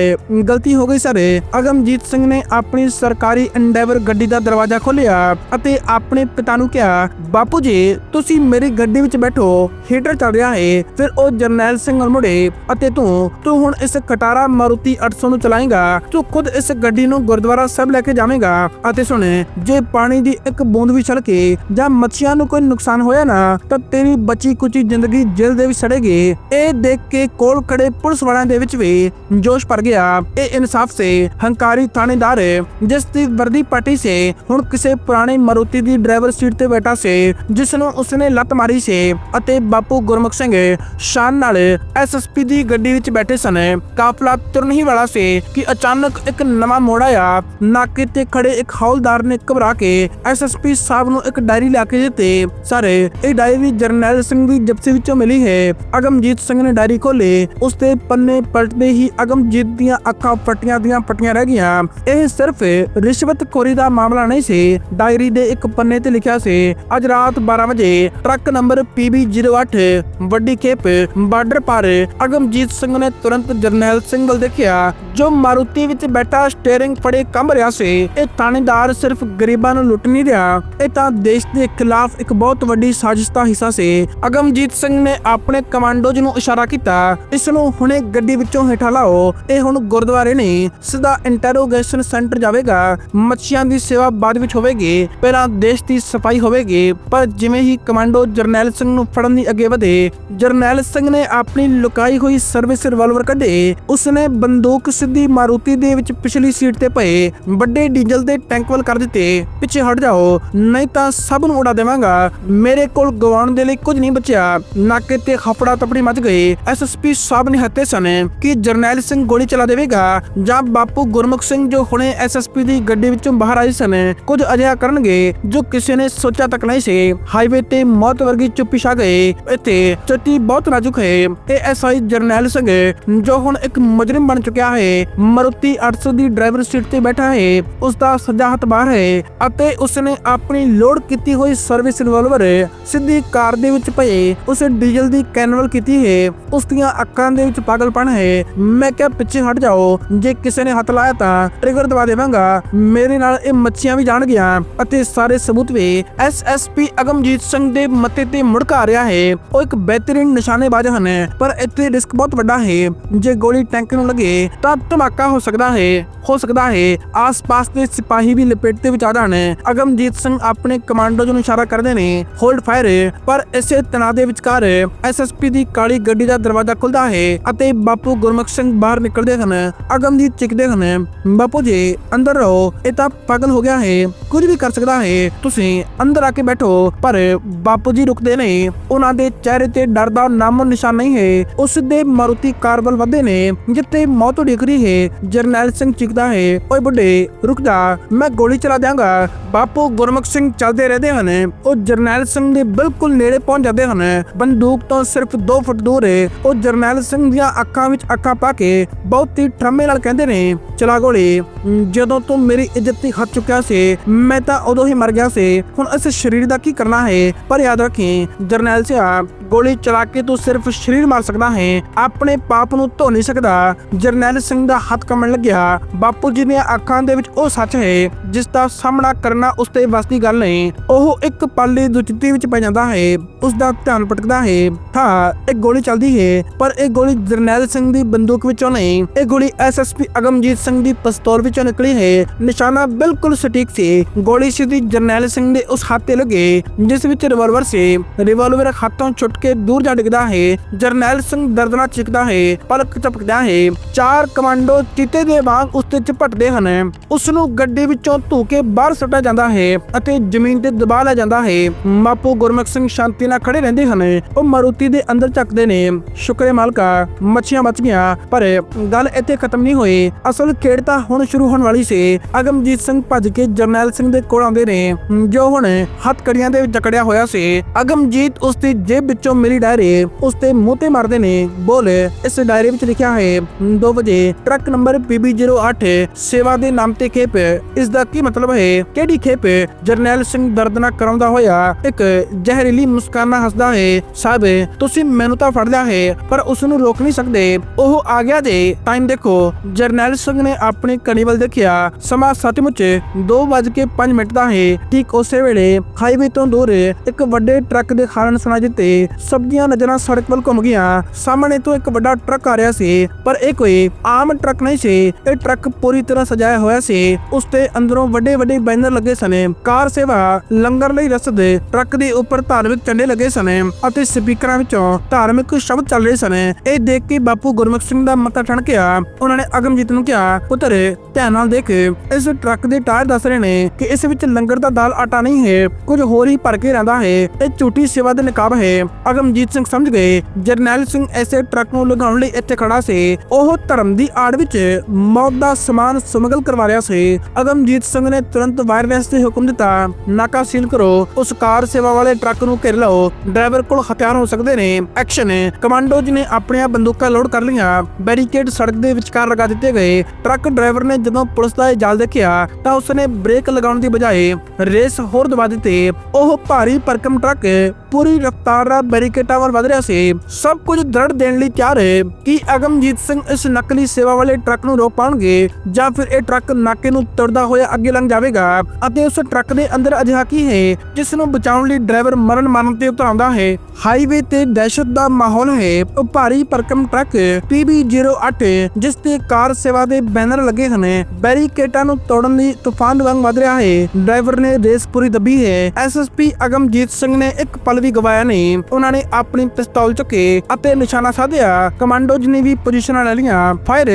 ਗਲਤੀ ਹੋ ਗਈ ਸਰ। ਅਗਮਜੀਤ ਸਿੰਘ ਨੇ ਆਪਣੀ ਸਰਕਾਰੀ ਐਂਡੇਵਰ ਗੱਡੀ ਦਾ ਦਰਵਾਜ਼ਾ ਖੋਲ੍ਹਿਆ। ਅਤੇ ਆਪਣੇ ਪਿਤਾ ਨੂੰ ਕਿਹਾ, ਬਾਪੂ ਜੀ, ਤੁਸੀਂ ਮੇਰੀ ਗੱਡੀ ਵਿੱਚ ਬੈਠੋ ਹੀਟਰ ਚੱਲ ਰਿਹਾ ਹੈ ਫਿਰ ਉਹ ਜਰਨੈਲ ਸਿੰਘ ਨਾਲ ਮੁੜੇ ਅਤੇ ਤੂੰ ਤੂੰ ਹੁਣ ਇਸ ਕਟਾਰਾ ਮਾਰੂਤੀ 800 ਨੂੰ ਚਲਾਏਗਾ, ਤੂੰ ਖੁਦ ਇਸ ਗੱਡੀ ਨੂੰ ਗੁਰਦੁਆਰਾ ਸਾਹਿਬ ਲੈ ਕੇ ਜਾਵੇਂਗਾ ਅਤੇ ਸੁਣ, ਜੇ ਪਾਣੀ ਦੀ ਇੱਕ ਬੂੰਦ ਵੀ ਛਲਕੇ ਜਾਂ ਮੱਛੀਆਂ ਨੂੰ ਕੋਈ ਨੁਕਸਾਨ ਹੋਇਆ ਨਾ, ਤਾਂ ਤੇਰੀ ਬਚੀ ਕੁਚੀ ਜ਼ਿੰਦਗੀ ਜੇਲ੍ਹ ਦੇ ਵਿੱਚ ਸੜੇਗੀ। ਇਹ ਦੇਖ ਕੇ ਕੋਲ ਖੜੇ ਪੁਲਿਸ ਵਾਲਿਆਂ ਦੇ ਵਿੱਚ ਵੀ ਜੋਸ਼ ਭਰ ਗਿਆ। ਇਹ ਇਨਸਾਫ ਸੇ ਹੰਕਾਰੀ ਥਾਣੇਦਾਰ, ਜਿਸ ਦੀ ਵਰਦੀ ਪਾਟੀ ਸੇ, ਹੁਣ ਕਿਸੇ ਪੁਰਾਣੇ ਮਾਰੂਤੀ ਦੀ ਡਰਾਈਵਰ ਸੀਟ ਤੇ ਬੈਠਾ ਸੀ ਜਿਸ ਨੂੰ ਉਸਨੇ ਲੱਤ ਮਾਰੀ ਸੀ ਅਤੇ ਬਾਪੂ ਗੁਰਮੁਖ ਸਿੰਘ ਸ਼ਾਨ ਨਾਲ ਐਸਐਸਪੀ ਦੀ ਗੱਡੀ ਵਿੱਚ ਬੈਠੇ ਸਨ। ਕਾਫਲਾ ਤੁਰਨ ਹੀ ਵਾਲਾ ਸੀ ਕਿ ਅਚਾਨਕ ਇੱਕ ਨਵਾਂ ਮੋੜ ਆਇਆ। ਨਾਕੇ ਤੇ ਖੜੇ ਇੱਕ ਹੌਲਦਾਰ ਨੇ ਘਬਰਾ ਕੇ ਐਸਐਸਪੀ ਸਾਹਿਬ ਨੂੰ ਇੱਕ ਡਾਇਰੀ ਲਿਆ ਕੇ ਦਿੱਤੀ। ਸਰ, ਇਹ ਡਾਇਰੀ ਜਰਨੈਲ ਸਿੰਘ ਦੀ ਜਪਸੀ ਵਿੱਚੋਂ ਮਿਲੀ ਹੈ। ਅਗਮਜੀਤ ਸਿੰਘ ਨੇ ਡਾਇਰੀ ਖੋਲੀ ਉਸ ਤੇ ਪੰਨੇ ਪਲਟਦੇ ਹੀ ਅਗਮਜੀਤ ਦੀਆਂ ਅੱਖਾਂ ਫਟੀਆਂ ਦੀਆਂ ਫਟੀਆਂ ਰਹਿ ਗਈਆਂ। ਇਹ ਸਿਰਫ ਰਿਸ਼ਵਤਖੋਰੀ ਦਾ ਮਾਮਲਾ ਨਹੀਂ ਸੀ, ਡਾਇਰੀ ਦੇ ਇੱਕ ਪੰਨੇ ਤੇ ਲਿਖਿਆ ਸੀ, ਅੱਜ ਰਾਤ 12 ਵਜੇ ਟਰੱਕ ਨੰਬਰ PB08 ਵੱਡੀ ਖੇਪ, ਬਾਰਡਰ ਪਾਰ ਅਗਮਜੀਤ ਸਿੰਘ ਨੇ ਤੁਰੰਤ ਜਰਨੈਲ ਸਿੰਘ ਵੱਲ ਦੇਖਿਆ, ਜੋ ਮਾਰੂਤੀ ਵਿੱਚ ਬੈਠਾ ਸਟੀਅਰਿੰਗ ਫੜੇ ਕੰਬ ਰਿਹਾ ਸੀ। ਇਹ ਥਾਣੇਦਾਰ ਸਿਰਫ ਗਰੀਬਾਂ ਨੂੰ ਲੁੱਟ ਨਹੀਂ ਰਿਹਾ। ਇਹ ਤਾਂ ਦੇਸ਼ ਦੇ ਖਿਲਾਫ ਇੱਕ ਬਹੁਤ ਵੱਡੀ ਸਾਜ਼ਿਸ਼ ਦਾ ਹਿੱਸਾ ਸੀ। ਅਗਮਜੀਤ ਸਿੰਘ ਨੇ ਆਪਣੇ ਕਮਾਂਡੋਜ਼ ਨੂੰ ਇਸ਼ਾਰਾ ਕੀਤਾ। ਇਸ ਨੂੰ ਹੁਣੇ ਗੱਡੀ ਵਿੱਚੋਂ ਹੇਠਾਂ ਲਾਓ। ਇਹ ਹੁਣ ਗੁਰਦੁਆਰੇ ਨਹੀਂ, ਸਿੱਧਾ ਇੰਟਰੋਗੇਸ਼ਨ ਸੈਂਟਰ ਜਾਵੇਗਾ। ਮੱਛੀਆਂ ਦੀ ਸੇਵਾ ਬਾਅਦ ਵਿੱਚ ਹੋਵੇਗੀ। ਪਹਿਲਾਂ ਦੇਸ਼ ਦੀ ਸਫ਼ਾਈ ਹੋਵੇਗੀ, ਪਰ ਜਿਵੇਂ ਹੀ ਕਮਾਂਡੋ ਜਰਨੈਲ ਸਿੰਘ ਨੂੰ ਫੜਨ ਲਈ ਅੱਗੇ ਵਧੇ, ਜਰਨੈਲ ਸਿੰਘ ਨੇ ਆਪਣੀ ਲੁਕਾਈ ਹੋਈ ਸਰਵਿਸ ਰਿਵਾਲਵਰ ਕੱਢੇ। ਉਸਨੇ ਬੰਦੂਕ ਸਿੱਧੀ ਮਾਰੂਤੀ ਦੇ ਵਿੱਚ ਪਿਛਲੀ ਸੀਟ ਤੇ ਪਏ, ਵੱਡੇ ਡੀਜ਼ਲ ਦੇ ਟੈਂਕ ਵੱਲ ਕਰ ਦਿੱਤੇ। ਪਿੱਛੇ ਹਟ ਜਾਓ, ਨਹੀਂ ਤਾਂ ਸਭ ਨੂੰ ਉਡਾ ਦੇਵਾਂਗਾ। ਮੇਰੇ ਕੋਲ ਗਵਾਉਣ ਦੇ ਲਈ ਕੁਝ ਨਹੀਂ ਬਚਿਆ। ਨਾਕੇ ਤੇ ਖਪੜਾ ਤਪੜੀ ਮਚ ਗਏ ਐਸਐਸਪੀ ਸਾਹਿਬ ਨੇ ਹੱਤੇ ਸਨ ਕਿ ਜਰਨੈਲ ਸਿੰਘ ਗੋਲੀ ਚਲਾ ਦੇਵੇਗਾ ਜਾਂ ਬਾਪੂ ਗੁਰਮੁਖ ਸਿੰਘ ਜੋ ਹੁਣੇ ਐਸਐਸਪੀ ਦੀ ਗੱਡੀ ਵਿੱਚੋਂ ਬਾਹਰ ਆਏ ਸਨ। ਕੁਝ ਅਜਿਹਾ ਕਰਨ ਕਰਨਗੇ ਜੋ ਕਿਸੇ ਨੇ ਸੋਚਿਆ ਤੱਕ ਨਹੀਂ ਸੀ। ਹਾਈਵੇ ਤੇ ਮੌਤ ਵਰਗੀ ਚੁੱਪੀ ਛਾ ਗਏ ਇੱਥੇ ਸਥਿਤੀ ਬਹੁਤ ਨਾਜ਼ੁਕ ਹੈ। ਇਹ ਐਸਆਈ ਜਰਨੈਲ ਸਿੰਘ, ਜੋ ਹੁਣ ਇੱਕ ਮੁਜਰਮ ਬਣ ਚੁੱਕਿਆ ਹੈ। ਮਰੂਤੀ 800 ਦੀ ਡਰਾਈਵਰ ਸੀਟ ਤੇ ਬੈਠਾ ਹੈ। ਉਸ ਦਾ ਸੱਜਾ ਹੱਥ ਬਾਹਰ ਹੈ ਅਤੇ ਉਸਨੇ ਆਪਣੀ ਲੋਡ ਕੀਤੀ ਹੋਈ ਸਰਵਿਸ ਰਿਵਾਲਵਰ ਸਿੱਧੀ ਕਾਰ ਦੇ ਵਿੱਚ ਪਏ ਉਸ ਡੀਜ਼ਲ ਦੀ ਕੈਨਵਲ ਕੀਤੀ ਹੈ। ਉਸ ਦੀਆਂ ਅੱਖਾਂ ਦੇ ਵਿੱਚ ਪਾਗਲਪਨ ਹੈ। ਮੈਂ ਕਿਹਾ, ਪਿੱਛੇ ਹਟ ਜਾਓ। ਜੇ ਕਿਸੇ ਨੇ ਹੱਥ ਲਾਇਆ ਤਾਂ ਟ੍ਰਿਗਰ ਦਬਾ ਦੇਵਾਂਗਾ। ਮੇਰੇ ਨਾਲ ਇਹ ਮੱਛੀਆਂ ਵੀ ਜਾਣਗੀਆਂ। ਅਤੇ ਸਾਰੇ ਸਬੂਤ ਵੀ ਐਸਐਸਪੀ ਅਗਮਜੀਤ ਸਿੰਘ ਦੇ ਮੱਥੇ ਤੇ ਮੁੜਕਾ ਰਿਹਾ ਹੈ। ਉਹ ਇੱਕ ਬਿਹਤਰੀਨ ਨਿਸ਼ਾਨੇਬਾਜ਼ ਹਨ, ਪਰ ਇੱਥੇ ਰਿਸਕ ਬਹੁਤ ਵੱਡਾ ਹੈ। ਜੇ ਗੋਲੀ ਟੈਂਕ ਨੂੰ ਲੱਗੇ ਤਾਂ ਧਮਾਕਾ ਹੋ ਸਕਦਾ ਹੈ, ਹੋ ਸਕਦਾ ਹੈ। ਆਸ-ਪਾਸ ਦੇ ਸਿਪਾਹੀ ਵੀ ਲਪੇਟ ਦੇ ਵਿੱਚ ਆ ਅਗਮਜੀਤ ਸਿੰਘ ਆਪਣੇ ਕਮਾਂਡੋ ਨੂੰ ਇਸ਼ਾਰਾ ਕਰਦੇ ਨੇ ਹੋਲਡ ਫਾਇਰ ਪਰ ਇਸੇ ਤਣਾਅ ਦੇ ਵਿਚਕਾਰ ਐਸਐਸਪੀ ਦੀ ਕਾਲੀ ਗੱਡੀ ਦਾ ਦਰਵਾਜ਼ਾ ਖੁੱਲਦਾ ਹੈ ਅਤੇ ਬਾਪੂ ਗੁਰਮੁਖ ਸਿੰਘ ਬਾਹਰ ਨਿਕਲਦੇ ਹਨ। ਅਗਮਜੀਤ ਚਿਕਦੇ ਹਨ, ਬਾਪੂ ਜੀ, ਅੰਦਰ ਰਹੋ, ਇਹ ਤਾਂ ਪਾਗਲ ਹੋ ਗਿਆ ਹੈ। ਕੁਝ ਵੀ ਕਰ ਸਕਦਾ ਹੈ। ਤੁਸੀਂ ਅੰਦਰ ਆ ਕੇ ਬੈਠੋ, ਪਰ ਬਾਪੂ ਜੀ ਰੁਕਦੇ ਨਹੀਂ। ਉਹਨਾਂ ਦੇ ਚਿਹਰੇ ਤੇ ਡਰ ਦਾ ਨਾਮੋ ਨਿਸ਼ਾਨ ਨਹੀਂ ਹੈ। ਉਸ ਦੇ ਮਾਰੂਤੀ ਕਾਰ ਵੱਲ ਵਧਦੇ ਨੇ, ਜਿੱਥੇ ਮੌਤ ਉਡੀਕ ਰਹੀ ਹੈ। ਜਰਨੈਲ ਸਿੰਘ ਚਿਕਦਾ ਹੈ, ਓਏ ਬੁੱਢੇ, ਰੁਕ ਜਾ, ਮੈਂ ਗੋਲੀ ਚਲਾ ਦਿਆਂਗਾ। ਬਾਪੂ ਗੁਰਮੁਖ ਸਿੰਘ ਚੱਲਦੇ ਰਹਦੇ ਹਨ। ਉਹ ਜਰਨੈਲ ਸਿੰਘ ਦੇ ਬਿਲਕੁਲ ਨੇੜੇ ਪਹੁੰਚ ਜਾਂਦੇ ਹਨ। ਬੰਦੂਕ ਤੋਂ ਸਿਰਫ 2 ਫੁੱਟ ਦੂਰ ਹੈ। ਉਹ ਜਰਨੈਲ ਸਿੰਘ ਦੀਆਂ ਅੱਖਾਂ ਵਿੱਚ ਅੱਖਾਂ ਪਾ ਕੇ ਬਹੁਤ ਹੀ ਠਰਮੇ ਨਾਲ ਕਹਿੰਦੇ ਨੇ, ਚਲਾ ਗੋਲੀ। ਜਦੋਂ ਤੂੰ ਮੇਰੀ ਇੱਜ਼ਤ ਤੇ ਹੱਥ ਚੁੱਕਿਆ ਸੀ, ਮੈਂ ਤਾਂ ਉਦੋਂ ਹੀ ਮਰ ਗਿਆ ਸੀ। ਹੁਣ ਇਸ ਸਰੀਰ ਦਾ ਕੀ ਕਰਨਾ ਹੈ? ਪਰ ਯਾਦ ਰੱਖੀ, ਜਰਨੈਲ ਸਿਆ, ਗੋਲੀ ਚਲਾ ਕੇ ਤੂੰ ਸਿਰਫ ਸਰੀਰ ਮਾਰ ਸਕਦਾ ਹੈ। ਆਪਣੇ ਪਾਪ ਨੂੰ ਧੋ ਨਹੀਂ ਸਕਦਾ। ਜਰਨੈਲ ਸਿੰਘ ਦਾ ਹੱਥ ਕੰਮਣ ਲੱਗਿਆ। ਬਾਪੂ ਜੀ ਦੀਆਂ ਅੱਖਾਂ ਦੇ ਵਿੱਚ ਉਹ ਸੱਚ ਹੈ, ਜਿਸ ਦਾ ਸਾਹਮਣਾ ਕਰਨਾ ਉਸ ਤੇ ਵੱਸ ਗੱਲ ਨਹੀਂ। ਉਹ ਇੱਕ ਪਲ ਦੁਚਿੱਤੀ ਵਿੱਚ ਪੈ ਜਾਂਦਾ ਹੈ। ਉਸ ਦਾ ਧਿਆਨ ਭਟਕਦਾ ਹੈ। ਹਾਂ ਇੱਕ ਗੋਲੀ ਚੱਲਦੀ ਹੈ, ਪਰ ਇਹ ਗੋਲੀ ਜਰਨੈਲ ਸਿੰਘ ਦੀ ਬੰਦੂਕ ਵਿੱਚੋਂ ਨਹੀਂ। ਇਹ ਗੋਲੀ ਐਸਐਸਪੀ ਅਗਮਜੀਤ ਸਿੰਘ ਦੀ ਪਿਸਤੌਲ ਵਿੱਚੋਂ ਨਿਕਲੀ ਹੈ। ਨਿਸ਼ਾਨਾ ਬਿਲਕੁਲ ਸਟੀਕ ਸੀ। ਗੋਲੀ ਸਿੱਧੀ ਜਰਨੈਲ ਸਿੰਘ ਦੇ ਉਸ ਹੱਥ ਤੇ ਲੱਗੇ, ਜਿਸ ਵਿੱਚ ਰਿਵਾਲਵਰ ਸੀ। ਰਿਵਾਲਵਰ ਹੱਥੋਂ ਛੁੱਟ ਕੇ ਦੂਰ ਜਾ ਡਿੱਗਦਾ ਹੈ, ਜਰਨੈਲ ਸਿੰਘ ਦਰਦਨਾਕ ਚਿਕਦਾ ਹੈ, ਪਲਕ ਝਪਕਦਾ ਹੈ। ਚਾਰ ਕਮਾਂਡੋ ਚੀਤੇ ਦੇ ਵਾਂਗ ਉਸ ਤੇ ਝਪਟਦੇ ਹਨ। ਉਸ ਨੂੰ ਗੱਡੀ ਵਿੱਚੋਂ ਧੂ ਕੇ ਬਾਹਰ ਸੁੱਟਿਆ ਜਾਂਦਾ ਹੈ ਅਤੇ ਜ਼ਮੀਨ ਤੇ ਦਬਾ ਲਿਆ ਜਾਂਦਾ ਹੈ। ਮਾਪੂ ਗੁਰਮੁਖ ਸਿੰਘ ਸ਼ਾਂਤੀ ਨਾਲ ਖੜੇ ਰਹਿੰਦੇ ਹਨ। ਉਹ ਮਾਰੂਤੀ ਦੇ ਅੰਦਰ ਚੱਕਦੇ ਨੇ। ਸ਼ੁਕਰੇ ਮਾਲਕਾ, ਮੱਛੀਆਂ ਬਚ ਗਈਆਂ, ਪਰ ਗੱਲ ਇੱਥੇ ਖਤਮ ਨਹੀਂ ਹੋਈ। ਅਸਲ ਖੇਡ ਤਾਂ ਹੁਣ ਸ਼ੁਰੂ ਹੋਣ ਵਾਲੀ ਸੀ। ਅਗਮਜੀਤ ਸਿੰਘ ਭੱਜ ਕੇ ਜਰਨੈਲ ਸਿੰਘ ਦੇ ਕੋਲ ਆਉਂਦੇ ਨੇ। ਜੋ ਹੁਣ ਹੱਥ ਕੜੀਆਂ ਦੇ ਵਿੱਚ ਜਕੜਿਆ ਹੋਇਆ ਸੀ, ਅਗਮਜੀਤ ਉਸ ਦੀ ਜੇਬ ਵਿੱਚੋਂ ਮੇਰੀ ਡਾਇਰੀ ਉਸ ਤੇ ਮੂੰਹ ਤੇ ਮਾਰਦੇ ਨੇ। ਬੋਲ, ਇਸ ਡਾਇਰੀ ਵਿੱਚ ਲਿਖਿਆ ਹੈ 2 ਵਜੇ ਟਰੱਕ ਨੰਬਰ PB08 ਸੇਵਾ ਦੇ ਨਾਮ ਤੇ ਖੇਪ ਇਸ ਦਾ ਕੀ ਮਤਲਬ ਹੈ, ਕਿਹੜੀ ਖੇਪ, ਜਰਨੈਲ ਸਿੰਘ ਦਰਦਨਾਕ ਕਰਾਉਂਦਾ ਹੋਇਆ, ਇੱਕ ਜ਼ਹਿਰੀਲੀ ਮੁਸਕਾਨਾ ਹੱਸਦਾ ਹੈ, ਸਾਹਿਬ, ਤੁਸੀਂ ਮੈਨੂੰ ਤਾਂ ਫੜ ਲਿਆ ਹੈ, ਪਰ ਉਸ ਨੂੰ ਰੋਕ ਨਹੀਂ ਸਕਦੇ। ਉਹ ਆ ਗਿਆ ਜੇ ਟਾਈਮ ਦੇਖੋ। ਜਰਨੈਲ ਸਿੰਘ ਨੇ ਆਪਣੀ ਕਣੀ ਵੱਲ ਦੇਖਿਆ। ਸਮਾਂ ਸੱਚਮੁੱਚ 2:05 ਮਿੰਟ ਦਾ ਹੈ। ਠੀਕ ਉਸੇ ਵੇਲੇ ਹਾਈਵੇ ਤੋਂ ਦੂਰ ਇੱਕ ਵੱਡੇ ਟਰੱਕ ਦੇ ਹਾਰਨ ਸੁਣਾਈ ਦਿੱਤੇ ਸਭ ਦੀਆਂ ਨਜ਼ਰਾਂ ਸੜਕ ਵੱਲ ਘੁੰਮ ਗਈਆਂ ਸਾਹਮਣੇ ਤੋਂ ਇੱਕ ਵੱਡਾ ਟਰੱਕ ਆ ਰਿਹਾ ਸੀ, ਪਰ ਇਹ ਕੋਈ ਆਮ ਟਰੱਕ ਨਹੀਂ ਸੀ। ਇਹ ਟਰੱਕ ਪੂਰੀ ਤਰ੍ਹਾਂ ਸਜਾਇਆ ਹੋਇਆ ਸੀ। ਉਸ ਤੇ ਅੰਦਰੋਂ ਵੱਡੇ ਵੱਡੇ ਬੈਨਰ ਲੱਗੇ ਸਨ। ਕਾਰ ਸੇਵਾ ਲੰਗਰ ਲਈ ਰਸਦ, ਟਰੱਕ ਦੇ ਉੱਪਰ ਧਾਰਮਿਕ ਝੰਡੇ ਲੱਗੇ ਸਨ ਅਤੇ ਸਪੀਕਰਾਂ ਵਿੱਚੋਂ ਧਾਰਮਿਕ ਸ਼ਬਦ ਚੱਲ ਰਹੇ ਸਨ। ਇਹ ਦੇਖ ਕੇ ਬਾਪੂ ਗੁਰਮੁਖ ਸਿੰਘ ਦਾ ਮੱਥਾ ਠਣਕਿਆ ਉਹਨਾਂ ਨੇ ਅਗਮਜੀਤ ਨੂੰ ਕਿਹਾ, ਪੁੱਤਰ, ਧਿਆਨ ਨਾਲ ਦੇਖ। ਇਸ ਟਰੱਕ ਦੇ ਟਾਇਰ ਦੱਸ ਰਹੇ ਨੇ ਕਿ ਇਸ ਵਿੱਚ ਲੰਗਰ ਦਾ ਦਾਲ ਆਟਾ ਨਹੀਂ ਹੈ, ਕੁਝ ਹੋਰ ਹੀ ਭਰ ਕੇ ਰਹਿੰਦਾ ਹੈ। ਇਹ ਝੂਠੀ ਸੇਵਾ ਦੇ ਨਕਾਬ ਹੈ। ਅਗਮਜੀਤ ਸਿੰਘ ਸਮਝ ਗਏ। ਜਰਨੈਲ ਸਿੰਘ ਐਸੇ ਟਰੱਕ ਨੂੰ ਲਗਾਉਣ ਲਈ ਇੱਥੇ ਖੜਾ ਸੀ। ਉਹ ਧਰਮ ਦੀ ਆੜ ਵਿੱਚ ਮੌਤ ਦਾ ਸਮਾਨ ਸਮਗਲ ਕਰਵਾ ਰਿਹਾ ਸੀ। ਅਗਮਜੀਤ ਸਿੰਘ ਨੇ ਤੁਰੰਤ ਵਾਇਰਲੈਸ ਤੇ ਹੁਕਮ ਦਿੱਤਾ ਨਾਕਾ ਸੀਲ ਕਰੋ। ਉਸ ਕਾਰ ਸੇਵਾ ਵਾਲੇ ਟਰੱਕ ਨੂੰ ਘੇਰ ਲਓ। ਡਰਾਈਵਰ ਕੋਲ ਹਥਿਆਰ ਹੋ ਸਕਦੇ ਨੇ। ਐਕਸ਼ਨ! ਕਮਾਂਡੋ ਜੀ ਨੇ ਆਪਣੀਆਂ ਬੰਦੂਕਾਂ ਲੋਡ ਕਰ ਲਈਆਂ। ਬੈਰੀਕੇਡ ਸੜਕ ਦੇ ਵਿਚਕਾਰ ਲਗਾ ਦਿੱਤੇ ਗਏ। ਟਰੱਕ ਡਰਾਈਵਰ ਨੇ ਜਦੋਂ ਪੁਲਿਸ ਦਾ ਇਹ ਜਾਲ ਦੇਖਿਆ, ਤਾਂ ਉਸਨੇ ਬ੍ਰੇਕ ਲਗਾਉਣ ਦੀ ਬਜਾਏ ਰੇਸ ਹੋਰ ਦਵਾ ਦਿੱਤੇ ਉਹ ਭਾਰੀ ਪਰਕਮ ਟਰੱਕ ਪੂਰੀ ਰਫ਼ਤਾਰ ਨਾਲ ਬੈਰੀਕੇਟਾਂ ਵੱਲ ਵਧ ਰਿਹਾ ਸੀ। ਸਭ ਕੁਝ ਦ੍ਰਿੜ ਦੇਣ ਲਈ ਤਿਆਰ ਹੈ ਕਿ ਅਗਮਜੀਤ ਸਿੰਘ ਇਸ ਨਕਲੀ ਸੇਵਾ ਵਾਲੇ ਟਰੱਕ ਨੂੰ ਰੋਕ ਪਾਉਣਗੇ ਜਾਂ ਫਿਰ ਇਹ ਟਰੱਕ ਨਾਕੇ ਨੂੰ ਤੁਰਦਾ ਹੋਇਆ ਅੱਗੇ ਲੰਘ ਜਾਵੇਗਾ ਅਤੇ ਉਸ ਟਰੱਕ ਦੇ ਅੰਦਰ ਅਜਿਹਾ ਕੀ ਹੈ, ਜਿਸ ਨੂੰ ਬਚਾਉਣ ਲਈ ਡਰਾਈਵਰ ਮਰਨ ਮਰਨ ਤੇ ਉਤਰਾਉਂਦਾ ਹੈ। ਹਾਈਵੇ ਤੇ ਦਹਿਸ਼ਤ ਦਾ ਮਾਹੌਲ ਹੈ। ਉਹ ਭਾਰੀ ਪਰਕਮ ਟਰੱਕ PB08 ਜਿਸ ਤੇ ਕਾਰ ਸੇਵਾ ਦੇ ਬੈਨਰ ਲੱਗੇ ਹਨ, ਬੈਰੀਕੇਟਾਂ ਨੂੰ ਤੋੜਨ ਲਈ ਤੂਫਾਨ ਵਾਂਗ ਵਧ ਰਿਹਾ ਹੈ। ਡਰਾਈਵਰ ਨੇ ਰੇਸ ਪੂਰੀ ਦੱਬੀ ਹੈ। ਐਸਐਸਪੀ ਅਗਮਜੀਤ ਸਿੰਘ ਨੇ ਇੱਕ ਪਲ ਵੀ ਗਵਾਇਆ ਨਹੀਂ। ਉਹਨਾਂ ਨੇ ਆਪਣੀ ਪਿਸਤੌਲ ਚੁੱਕੇ ਅਤੇ ਨਿਸ਼ਾਨਾ ਸਾਧਿਆ। ਕਮਾਂਡੋਜ਼ ਨੇ ਵੀ ਪੋਜੀਸ਼ਨਾਂ ਲੈ ਲਈਆਂ ਫਾਇਰ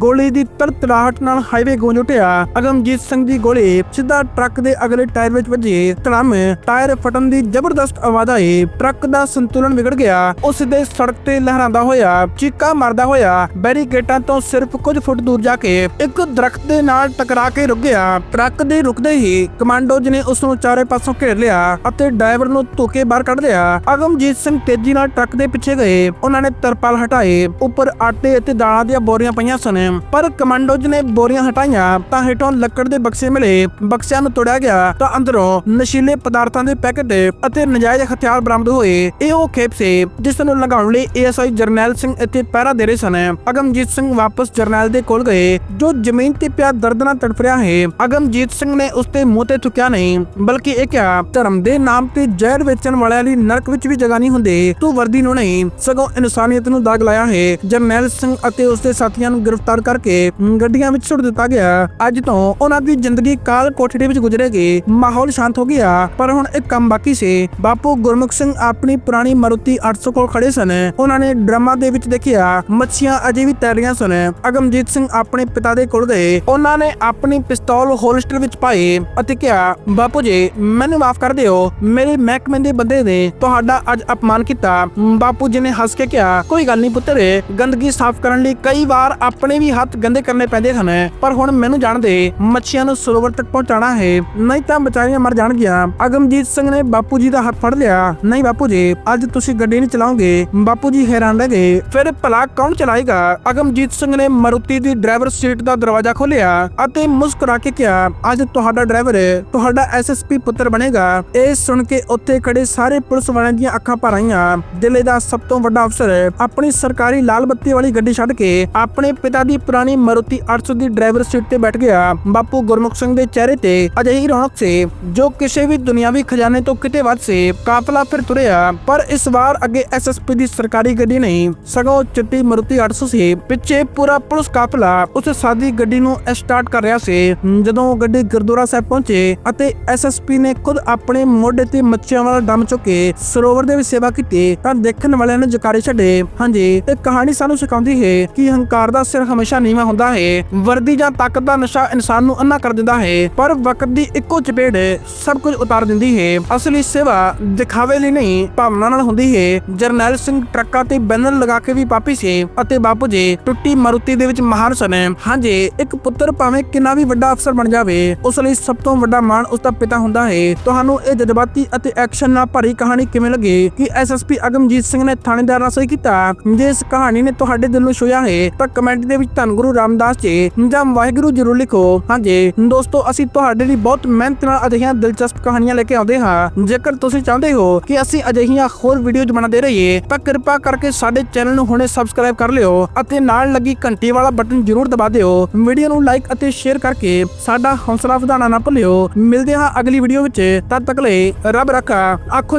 ਗੋਲੀ ਦੀ ਤੜਤੜਾਹਟ ਨਾਲ ਹਾਈਵੇ ਗੂੰਜ ਉੱਠਿਆ। ਅਗਮਜੀਤ ਸਿੰਘ ਦੀ ਗੋਲੀ ਸਿੱਧਾ ਟਰੱਕ ਦੇ ਅਗਲੇ ਟਾਇਰ ਵਿੱਚ ਵੱਜੀ। ਧੜਮ ਟਾਇਰ ਫਟਣ ਦੀ ਜ਼ਬਰਦਸਤ ਆਵਾਜ਼ ਆਈ। ਟਰੱਕ ਦਾ ਸੰਤੁਲਨ ਵਿਗੜ ਗਿਆ। ਉਹ ਸਿੱਧੇ ਸੜਕ ਤੇ ਲਹਿਰਾਂਦਾ ਹੋਇਆ, ਚੀਕਾ ਮਾਰਦਾ ਹੋਇਆ ਬੈਰੀਕੇਟਾਂ ਤੋਂ ਸਿਰਫ ਕੁਝ ਫੁੱਟ ਦੂਰ ਜਾ ਕੇ ਇੱਕ ਦਰਖਤ ਦੇ ਨਾਲ ਟਕਰਾ ਕੇ ਰੁਕ ਗਿਆ। ਟਰੱਕ ਦੇ ਰੁਕਦੇ ਹੀ ਕਮਾਂਡੋ ਜੀ ਨੇ ਉਸ ਨੂੰ ਚਾਰੇ ਪਾਸੋਂ ਘੇਰ ਲਿਆ ਅਤੇ ਡਰਾਈਵਰ ਨੂੰ ਧੋਕੇ ਬਾਹਰ ਕੱਢ ਲਿਆ ਅਗਮਜੀਤ ਸਿੰਘ ਤੇਜ਼ੀ ਨਾਲ ਟਰੱਕ ਦੇ ਪਿੱਛੇ ਗਏ। ਉਹਨਾਂ ਨੇ ਤਰਪਾਲ ਹਟਾਏ। ਉੱਪਰ ਆਟੇ ਅਤੇ ਦਾਲਾਂ ਦੀਆਂ ਬੋਰੀਆਂ ਪਈਆਂ ਸਨ। ਪਰ ਕਮਾਂਡੋਜ਼ ਨੇ ਬੋਰੀਆਂ ਹਟਾਈਆਂ ਤਾਂ ਹੇਠੋਂ ਲੱਕੜ ਦੇ ਬਕਸੇ ਮਿਲੇ। ਬਕਸਿਆਂ ਨੂੰ ਤੋੜਿਆ ਗਿਆ ਤਾਂ ਅੰਦਰੋਂ ਨਸ਼ੀਲੇ ਪਦਾਰਥਾਂ ਦੇ ਪੈਕੇਟ ਅਤੇ ਨਜਾਇਜ਼ ਹਥਿਆਰ ਬਰਾਮਦ ਹੋਏ। ਇਹ ਉਹ ਖੇਪ ਸੀ ਜਿਸ ਨੂੰ ਲਗਾਉਣ ਲਈ ਏਐਸਆਈ ਜਰਨੈਲ ਸਿੰਘ ਇੱਥੇ ਪਹਿਰਾ ਦੇ ਰਹੇ ਸਨ। ਅਗਮਜੀਤ ਸਿੰਘ ਵਾਪਸ ਜਰਨੈਲ ਦੇ ਕੋਲ ਗਏ, ਜੋ ਜ਼ਮੀਨ ਤੇ ਪਿਆ ਦਰਦ ਨਾਲ ਤੜਫ ਰਿਹਾ ਹੈ। ਅਗਮਜੀਤ ਸਿੰਘ ਨੇ ਉਸ ਤੇ ਮੂੰਹ ਤੇ ਥੁੱਕਿਆ ਨਹੀਂ, ਬਲਕਿ ਇਹ ਕਿਹਾ, ਧਰਮ ਦੇ ਨਾਮ ਤੇ ਜ਼ਹਿਰ ਵੇਚਣ ਵਾਲਾ ਲਈ ਨਰਕ ਵਿੱਚ ਵੀ ਜਗ੍ਹਾ ਨਹੀਂ ਹੁੰਦੀ। ਤੂੰ ਵਰਦੀ ਨੂੰ ਨਹੀਂ, ਸਗੋਂ ਇਨਸਾਨੀਅਤ ਨੂੰ ਦਾਗ ਲਾਇਆ ਹੈ। ਜਰਨੈਲ ਸਿੰਘ ਅਤੇ ਉਸ ਦੇ ਸਾਥੀਆਂ ਨੂੰ ਗ੍ਰਿਫਤਾਰ ਕਰਕੇ ਗੱਡੀਆਂ ਵਿੱਚ ਸੁੱਟ ਦਿੱਤਾ ਗਿਆ। ਅੱਜ ਤੋਂ ਉਹਨਾਂ ਦੀ ਜ਼ਿੰਦਗੀ ਕਾਲ ਕੋਠੜੀ ਵਿੱਚ ਗੁਜ਼ਰੇਗੀ। ਮਾਹੌਲ ਸ਼ਾਂਤ ਹੋ ਗਿਆ। ਪਰ ਹੁਣ ਇੱਕ ਕੰਮ ਬਾਕੀ ਸੀ। ਬਾਪੂ ਗੁਰਮੁਖ ਸਿੰਘ ਆਪਣੀ ਪੁਰਾਣੀ ਮਾਰੂਤੀ 800 ਕੋਲ ਖੜੇ ਸਨ। ਉਹਨਾਂ ਨੇ ਡਰਾਮਾ ਦੇ ਵਿੱਚ ਦੇਖਿਆ, ਮੱਛੀਆਂ ਅਜੇ ਵੀ ਤੈਰ ਰਹੀਆਂ ਸਨ। ਅਗਮਜੀਤ ਸਿੰਘ ਆਪਣੇ ਪਿਤਾ ਦੇ ਕੋਲ ਗਏ। ਉਹਨਾਂ ਨੇ ਆਪਣੀ ਪਿਸਤੌਲ ਹੋਲਸਟਰ ਵਿੱਚ ਪਾਈ ਅਤੇ ਕਿਹਾ, ਬਾਪੂ ਜੀ, ਮੈਨੂੰ ਮਾਫ ਕਰ ਦਿਓ। ਮੇਰੇ ਮਹਿਕਮੇ ਦੇ ਬੰਦੇ ਨੇ ਤੁਹਾਡਾ ਅੱਜ ਅਪਮਾਨ ਕੀਤਾ। ਬਾਪੂ ਜੀ ਨੇ ਹੱਸ ਕੇ ਕਿਹਾ, ਕੋਈ ਗੱਲ ਨਹੀਂ ਪੁੱਤਰ, ਗੰਦਗੀ ਸਾਫ਼ ਕਰਨ ਲਈ ਕਈ ਵਾਰ ਆਪਣੇ ਵੀ ਹੱਥ ਗੰਦੇ ਕਰਨੇ ਪੈਂਦੇ ਹਨ, ਪਰ ਹੁਣ ਮੈਨੂੰ ਜਾਣ ਦੇ ਮੱਛੀਆਂ ਨੂੰ ਸਰੋਵਰ ਤੱਕ ਪਹੁੰਚਾਣਾ ਹੈ, ਨਹੀਂ ਤਾਂ ਵਿਚਾਰੀਆਂ ਮਰ ਜਾਣਗੀਆਂ। ਅਗਮਜੀਤ ਸਿੰਘ ਨੇ ਬਾਪੂ ਜੀ ਦਾ ਹੱਥ ਫੜ ਲਿਆ, ਨਹੀਂ ਬਾਪੂ ਜੀ, ਅੱਜ ਤੁਸੀਂ ਗੱਡੀ ਨਹੀਂ ਚਲਾਓਗੇ। ਬਾਪੂ ਜੀ ਹੈਰਾਨ ਰਹਿ ਗਏ, ਫਿਰ ਭਲਾ ਕੌਣ ਚਲਾਏਗਾ? ਅਗਮਜੀਤ ਸਿੰਘ ਨੇ ਮਾਰੂਤੀ ਦੀ ਡਰਾਈਵਰ ਸੀਟ ਦਾ ਦਰਵਾਜ਼ਾ ਖੋਲ੍ਹਿਆ ਅਤੇ ਮੁਸਕਰਾ ਕੇ ਕਿਹਾ, ਅੱਜ ਤੁਹਾਡਾ ਡਰਾਈਵਰ, ਤੁਹਾਡਾ ਐਸਐਸਪੀ ਪੁੱਤਰ ਬਣੇਗਾ। ਇਹ ਸੁਣ ਕੇ ਉੱਥੇ ਖੜੇ ਸਾਰੇ ਪੁਲਿਸ ਵਾਲਿਆਂ ਦੀਆਂ ਅੱਖਾਂ ਭਰ ਆਈਆਂ। ਦਿੱਲੀ ਦਾ ਸਭ ਤੋਂ ਵੱਡਾ ਅਫਸਰ ਆਪਣੀ ਸਰਕਾਰੀ ਲਾਲ ਬੱਤੀ ਵਾਲੀ ਗੱਡੀ ਛੱਡ ਕੇ ਆਪਣੇ ਪਿਤਾ ਦੀ ਪੁਰਾਣੀ ਮਾਰੂਤੀ 800 ਦੀ ਡਰਾਈਵਰ ਸੀਟ ਤੇ ਬੈਠ ਗਿਆ। ਬਾਪੂ ਗੁਰਮੁਖ ਸਿੰਘ ਦੇ ਚਿਹਰੇ ਤੇ ਅਜਿਹੀ ਰੌਣਕ ਸੀ, ਜੋ ਕਿਸੇ ਵੀ ਦੁਨਿਆਵੀ ਖਜ਼ਾਨੇ ਤੋਂ ਕਿਤੇ ਵੱਧ ਸੀ। ਕਾਫਲਾ ਫਿਰ ਤੁਰਿਆ, ਪਰ ਇਸ ਵਾਰ ਅੱਗੇ ਐਸਐਸਪੀ ਦੀ ਸਰਕਾਰੀ ਗੱਡੀ ਨਹੀਂ, ਸਗੋਂ ਚਿੱਟੀ ਮਾਰੂਤੀ 800 ਸੀ ਪਿੱਛੇ ਪੂਰਾ ਪੁਲਿਸ ਕਾਫਲਾ ਉਸ ਸਾਦੀ ਗੱਡੀ ਨੂੰ ਸਟਾਰਟ ਕਰ ਰਿਹਾ ਸੀ, ਜਦੋਂ ਗੱਡੀ ਗੁਰਦੁਆਰਾ ਸਾਹਿਬ ਪਹੁੰਚੇ ਅਤੇ ਐਸਐਸਪੀ ਨੇ ਖੁਦ ਆਪਣੇ ਮੋਢੇ ਤੇ ਮੱਛੀਆਂ ਵਾਲਾ ਡੰਮ ਚੁੱਕੇ। ਸਰੋਵਰ ਦੇ ਵਿੱਚ ਸੇਵਾ ਕੀਤੀ, ਤਾਂ ਦੇਖਣ ਵਾਲਿਆਂ ਨੇ ਜਕਾਰੇ ਛੱਡੇ। ਹਾਂਜੀ, ਇਹ ਕਹਾਣੀ ਸਾਨੂੰ ਸਿਖਾਉਂਦੀ ਹੈ ਕਿ ਹੰਕਾਰ ਦਾ ਸਿਰ ਹਮੇਸ਼ਾ ਨੀਵਾਂ ਹੁੰਦਾ ਹੈ। ਵਰਦੀ ਜਾਂ ਤਾਕਤ ਦਾ ਨਸ਼ਾ ਇਨਸਾਨ ਨੂੰ ਅੰਨਾ ਕਰ ਦਿੰਦਾ ਹੈ, ਪਰ ਵਕਤ ਦੀ ਇੱਕੋ ਚਪੇੜ ਸਭ ਕੁਝ ਉਤਾਰ ਦਿੰਦੀ ਹੈ। ਅਸਲੀ ਸੇਵਾ ਦਿਖਾਵੇ ਲਈ ਨਹੀਂ ਭਾਵਨਾ ਨਾਲ ਹੁੰਦੀ ਹੈ। ਜਰਨੈਲ ਸਿੰਘ ਟਰੱਕਾਂ ਤੇ ਬੈਨਰ ਲਗਾ ਕੇ ਵੀ ਪਾਪੀ ਸੀ ਅਤੇ ਬਾਪੂ ਜੀ ਟੁੱਟੀ ਮਾਰੂਤੀ ਦੇ ਵਿੱਚ ਮਹਾਨ ਸਨ। ਹਾਂਜੀ, ਇੱਕ ਪੁੱਤਰ ਭਾਵੇਂ ਕਿੰਨਾ ਵੀ ਵੱਡਾ ਅਫਸਰ ਬਣ ਜਾਵੇ, ਉਸ ਲਈ ਸਭ ਤੋਂ ਵੱਡਾ ਮਾਣ ਉਸ ਦਾ ਪਿਤਾ ਹੁੰਦਾ ਹੈ। ਤੁਹਾਨੂੰ ਇਹ ਜਜ਼ਬਾਤੀ ਅਤੇ ਐਕਸ਼ਨ ਨਾਲ ਭਰੀ ਕਹਾਣੀ ਕਿਵੇਂ ਲੱਗੀ? ਕਿ ਐਸਐਸਪੀ ਅਗਮਜੀਤ ਸਿੰਘ ਨੇ ਥਾਣੇਦਾਰ ਨਾਲ ਸਹੀ ਕੀਤਾ? ਜੇ ਇਸ ਕਹਾਣੀ ਨੇ ਤੁਹਾਡੇ ਦਿਲ ਨੂੰ ਛੂਇਆ ਹੈ, ਤਾਂ ਕਮੈਂਟ ਦੇ ਵਿੱਚ ਧੰਨ ਗੁਰੂ ਰਾਮਦਾਸ ਜੀ, ਜਾਂ ਵਾਹਿਗੁਰੂ ਜਰੂਰ ਲਿਖੋ। ਹਾਂਜੀ ਦੋਸਤੋ, ਅਸੀਂ ਤੁਹਾਡੇ ਲਈ ਬਹੁਤ ਮਿਹਨਤ ਨਾਲ ਅਜਿਹੀਆਂ ਦਿਲਚਸਪ ਕਹਾਣੀਆਂ ਲੈ ਕੇ ਆਉਂਦੇ ਹਾਂ। ਜੇਕਰ ਤੁਸੀਂ ਚਾਹੁੰਦੇ ਹੋ ਕਿ ਅਸੀਂ ਅਜਿਹੀਆਂ ਹੋਰ ਵੀਡੀਓਜ਼ ਬਣਾਉਂਦੇ ਰਹੀਏ, ਤਾਂ ਕਿਰਪਾ ਕਰਕੇ ਸਾਡੇ ਚੈਨਲ ਨੂੰ ਹੁਣੇ ਸਬਸਕ੍ਰਾਈਬ ਕਰ ਲਿਓ ਅਤੇ ਨਾਲ ਲੱਗੀ ਘੰਟੀ ਵਾਲਾ ਬਟਨ ਜਰੂਰ ਦਬਾ ਦਿਓ। ਵੀਡੀਓ ਨੂੰ ਲਾਈਕ ਅਤੇ ਸ਼ੇਅਰ ਕਰਕੇ ਸਾਡਾ ਹੌਸਲਾ ਵਧਾਉਣਾ ਨਾ ਭੁੱਲਿਓ। ਮਿਲਦੇ ਹਾਂ ਅਗਲੀ ਵੀਡੀਓ ਵਿੱਚ। ਤਦ ਤੱਕ ਲਈ ਰੱਬ ਰੱਖਾ। ਆਖੋ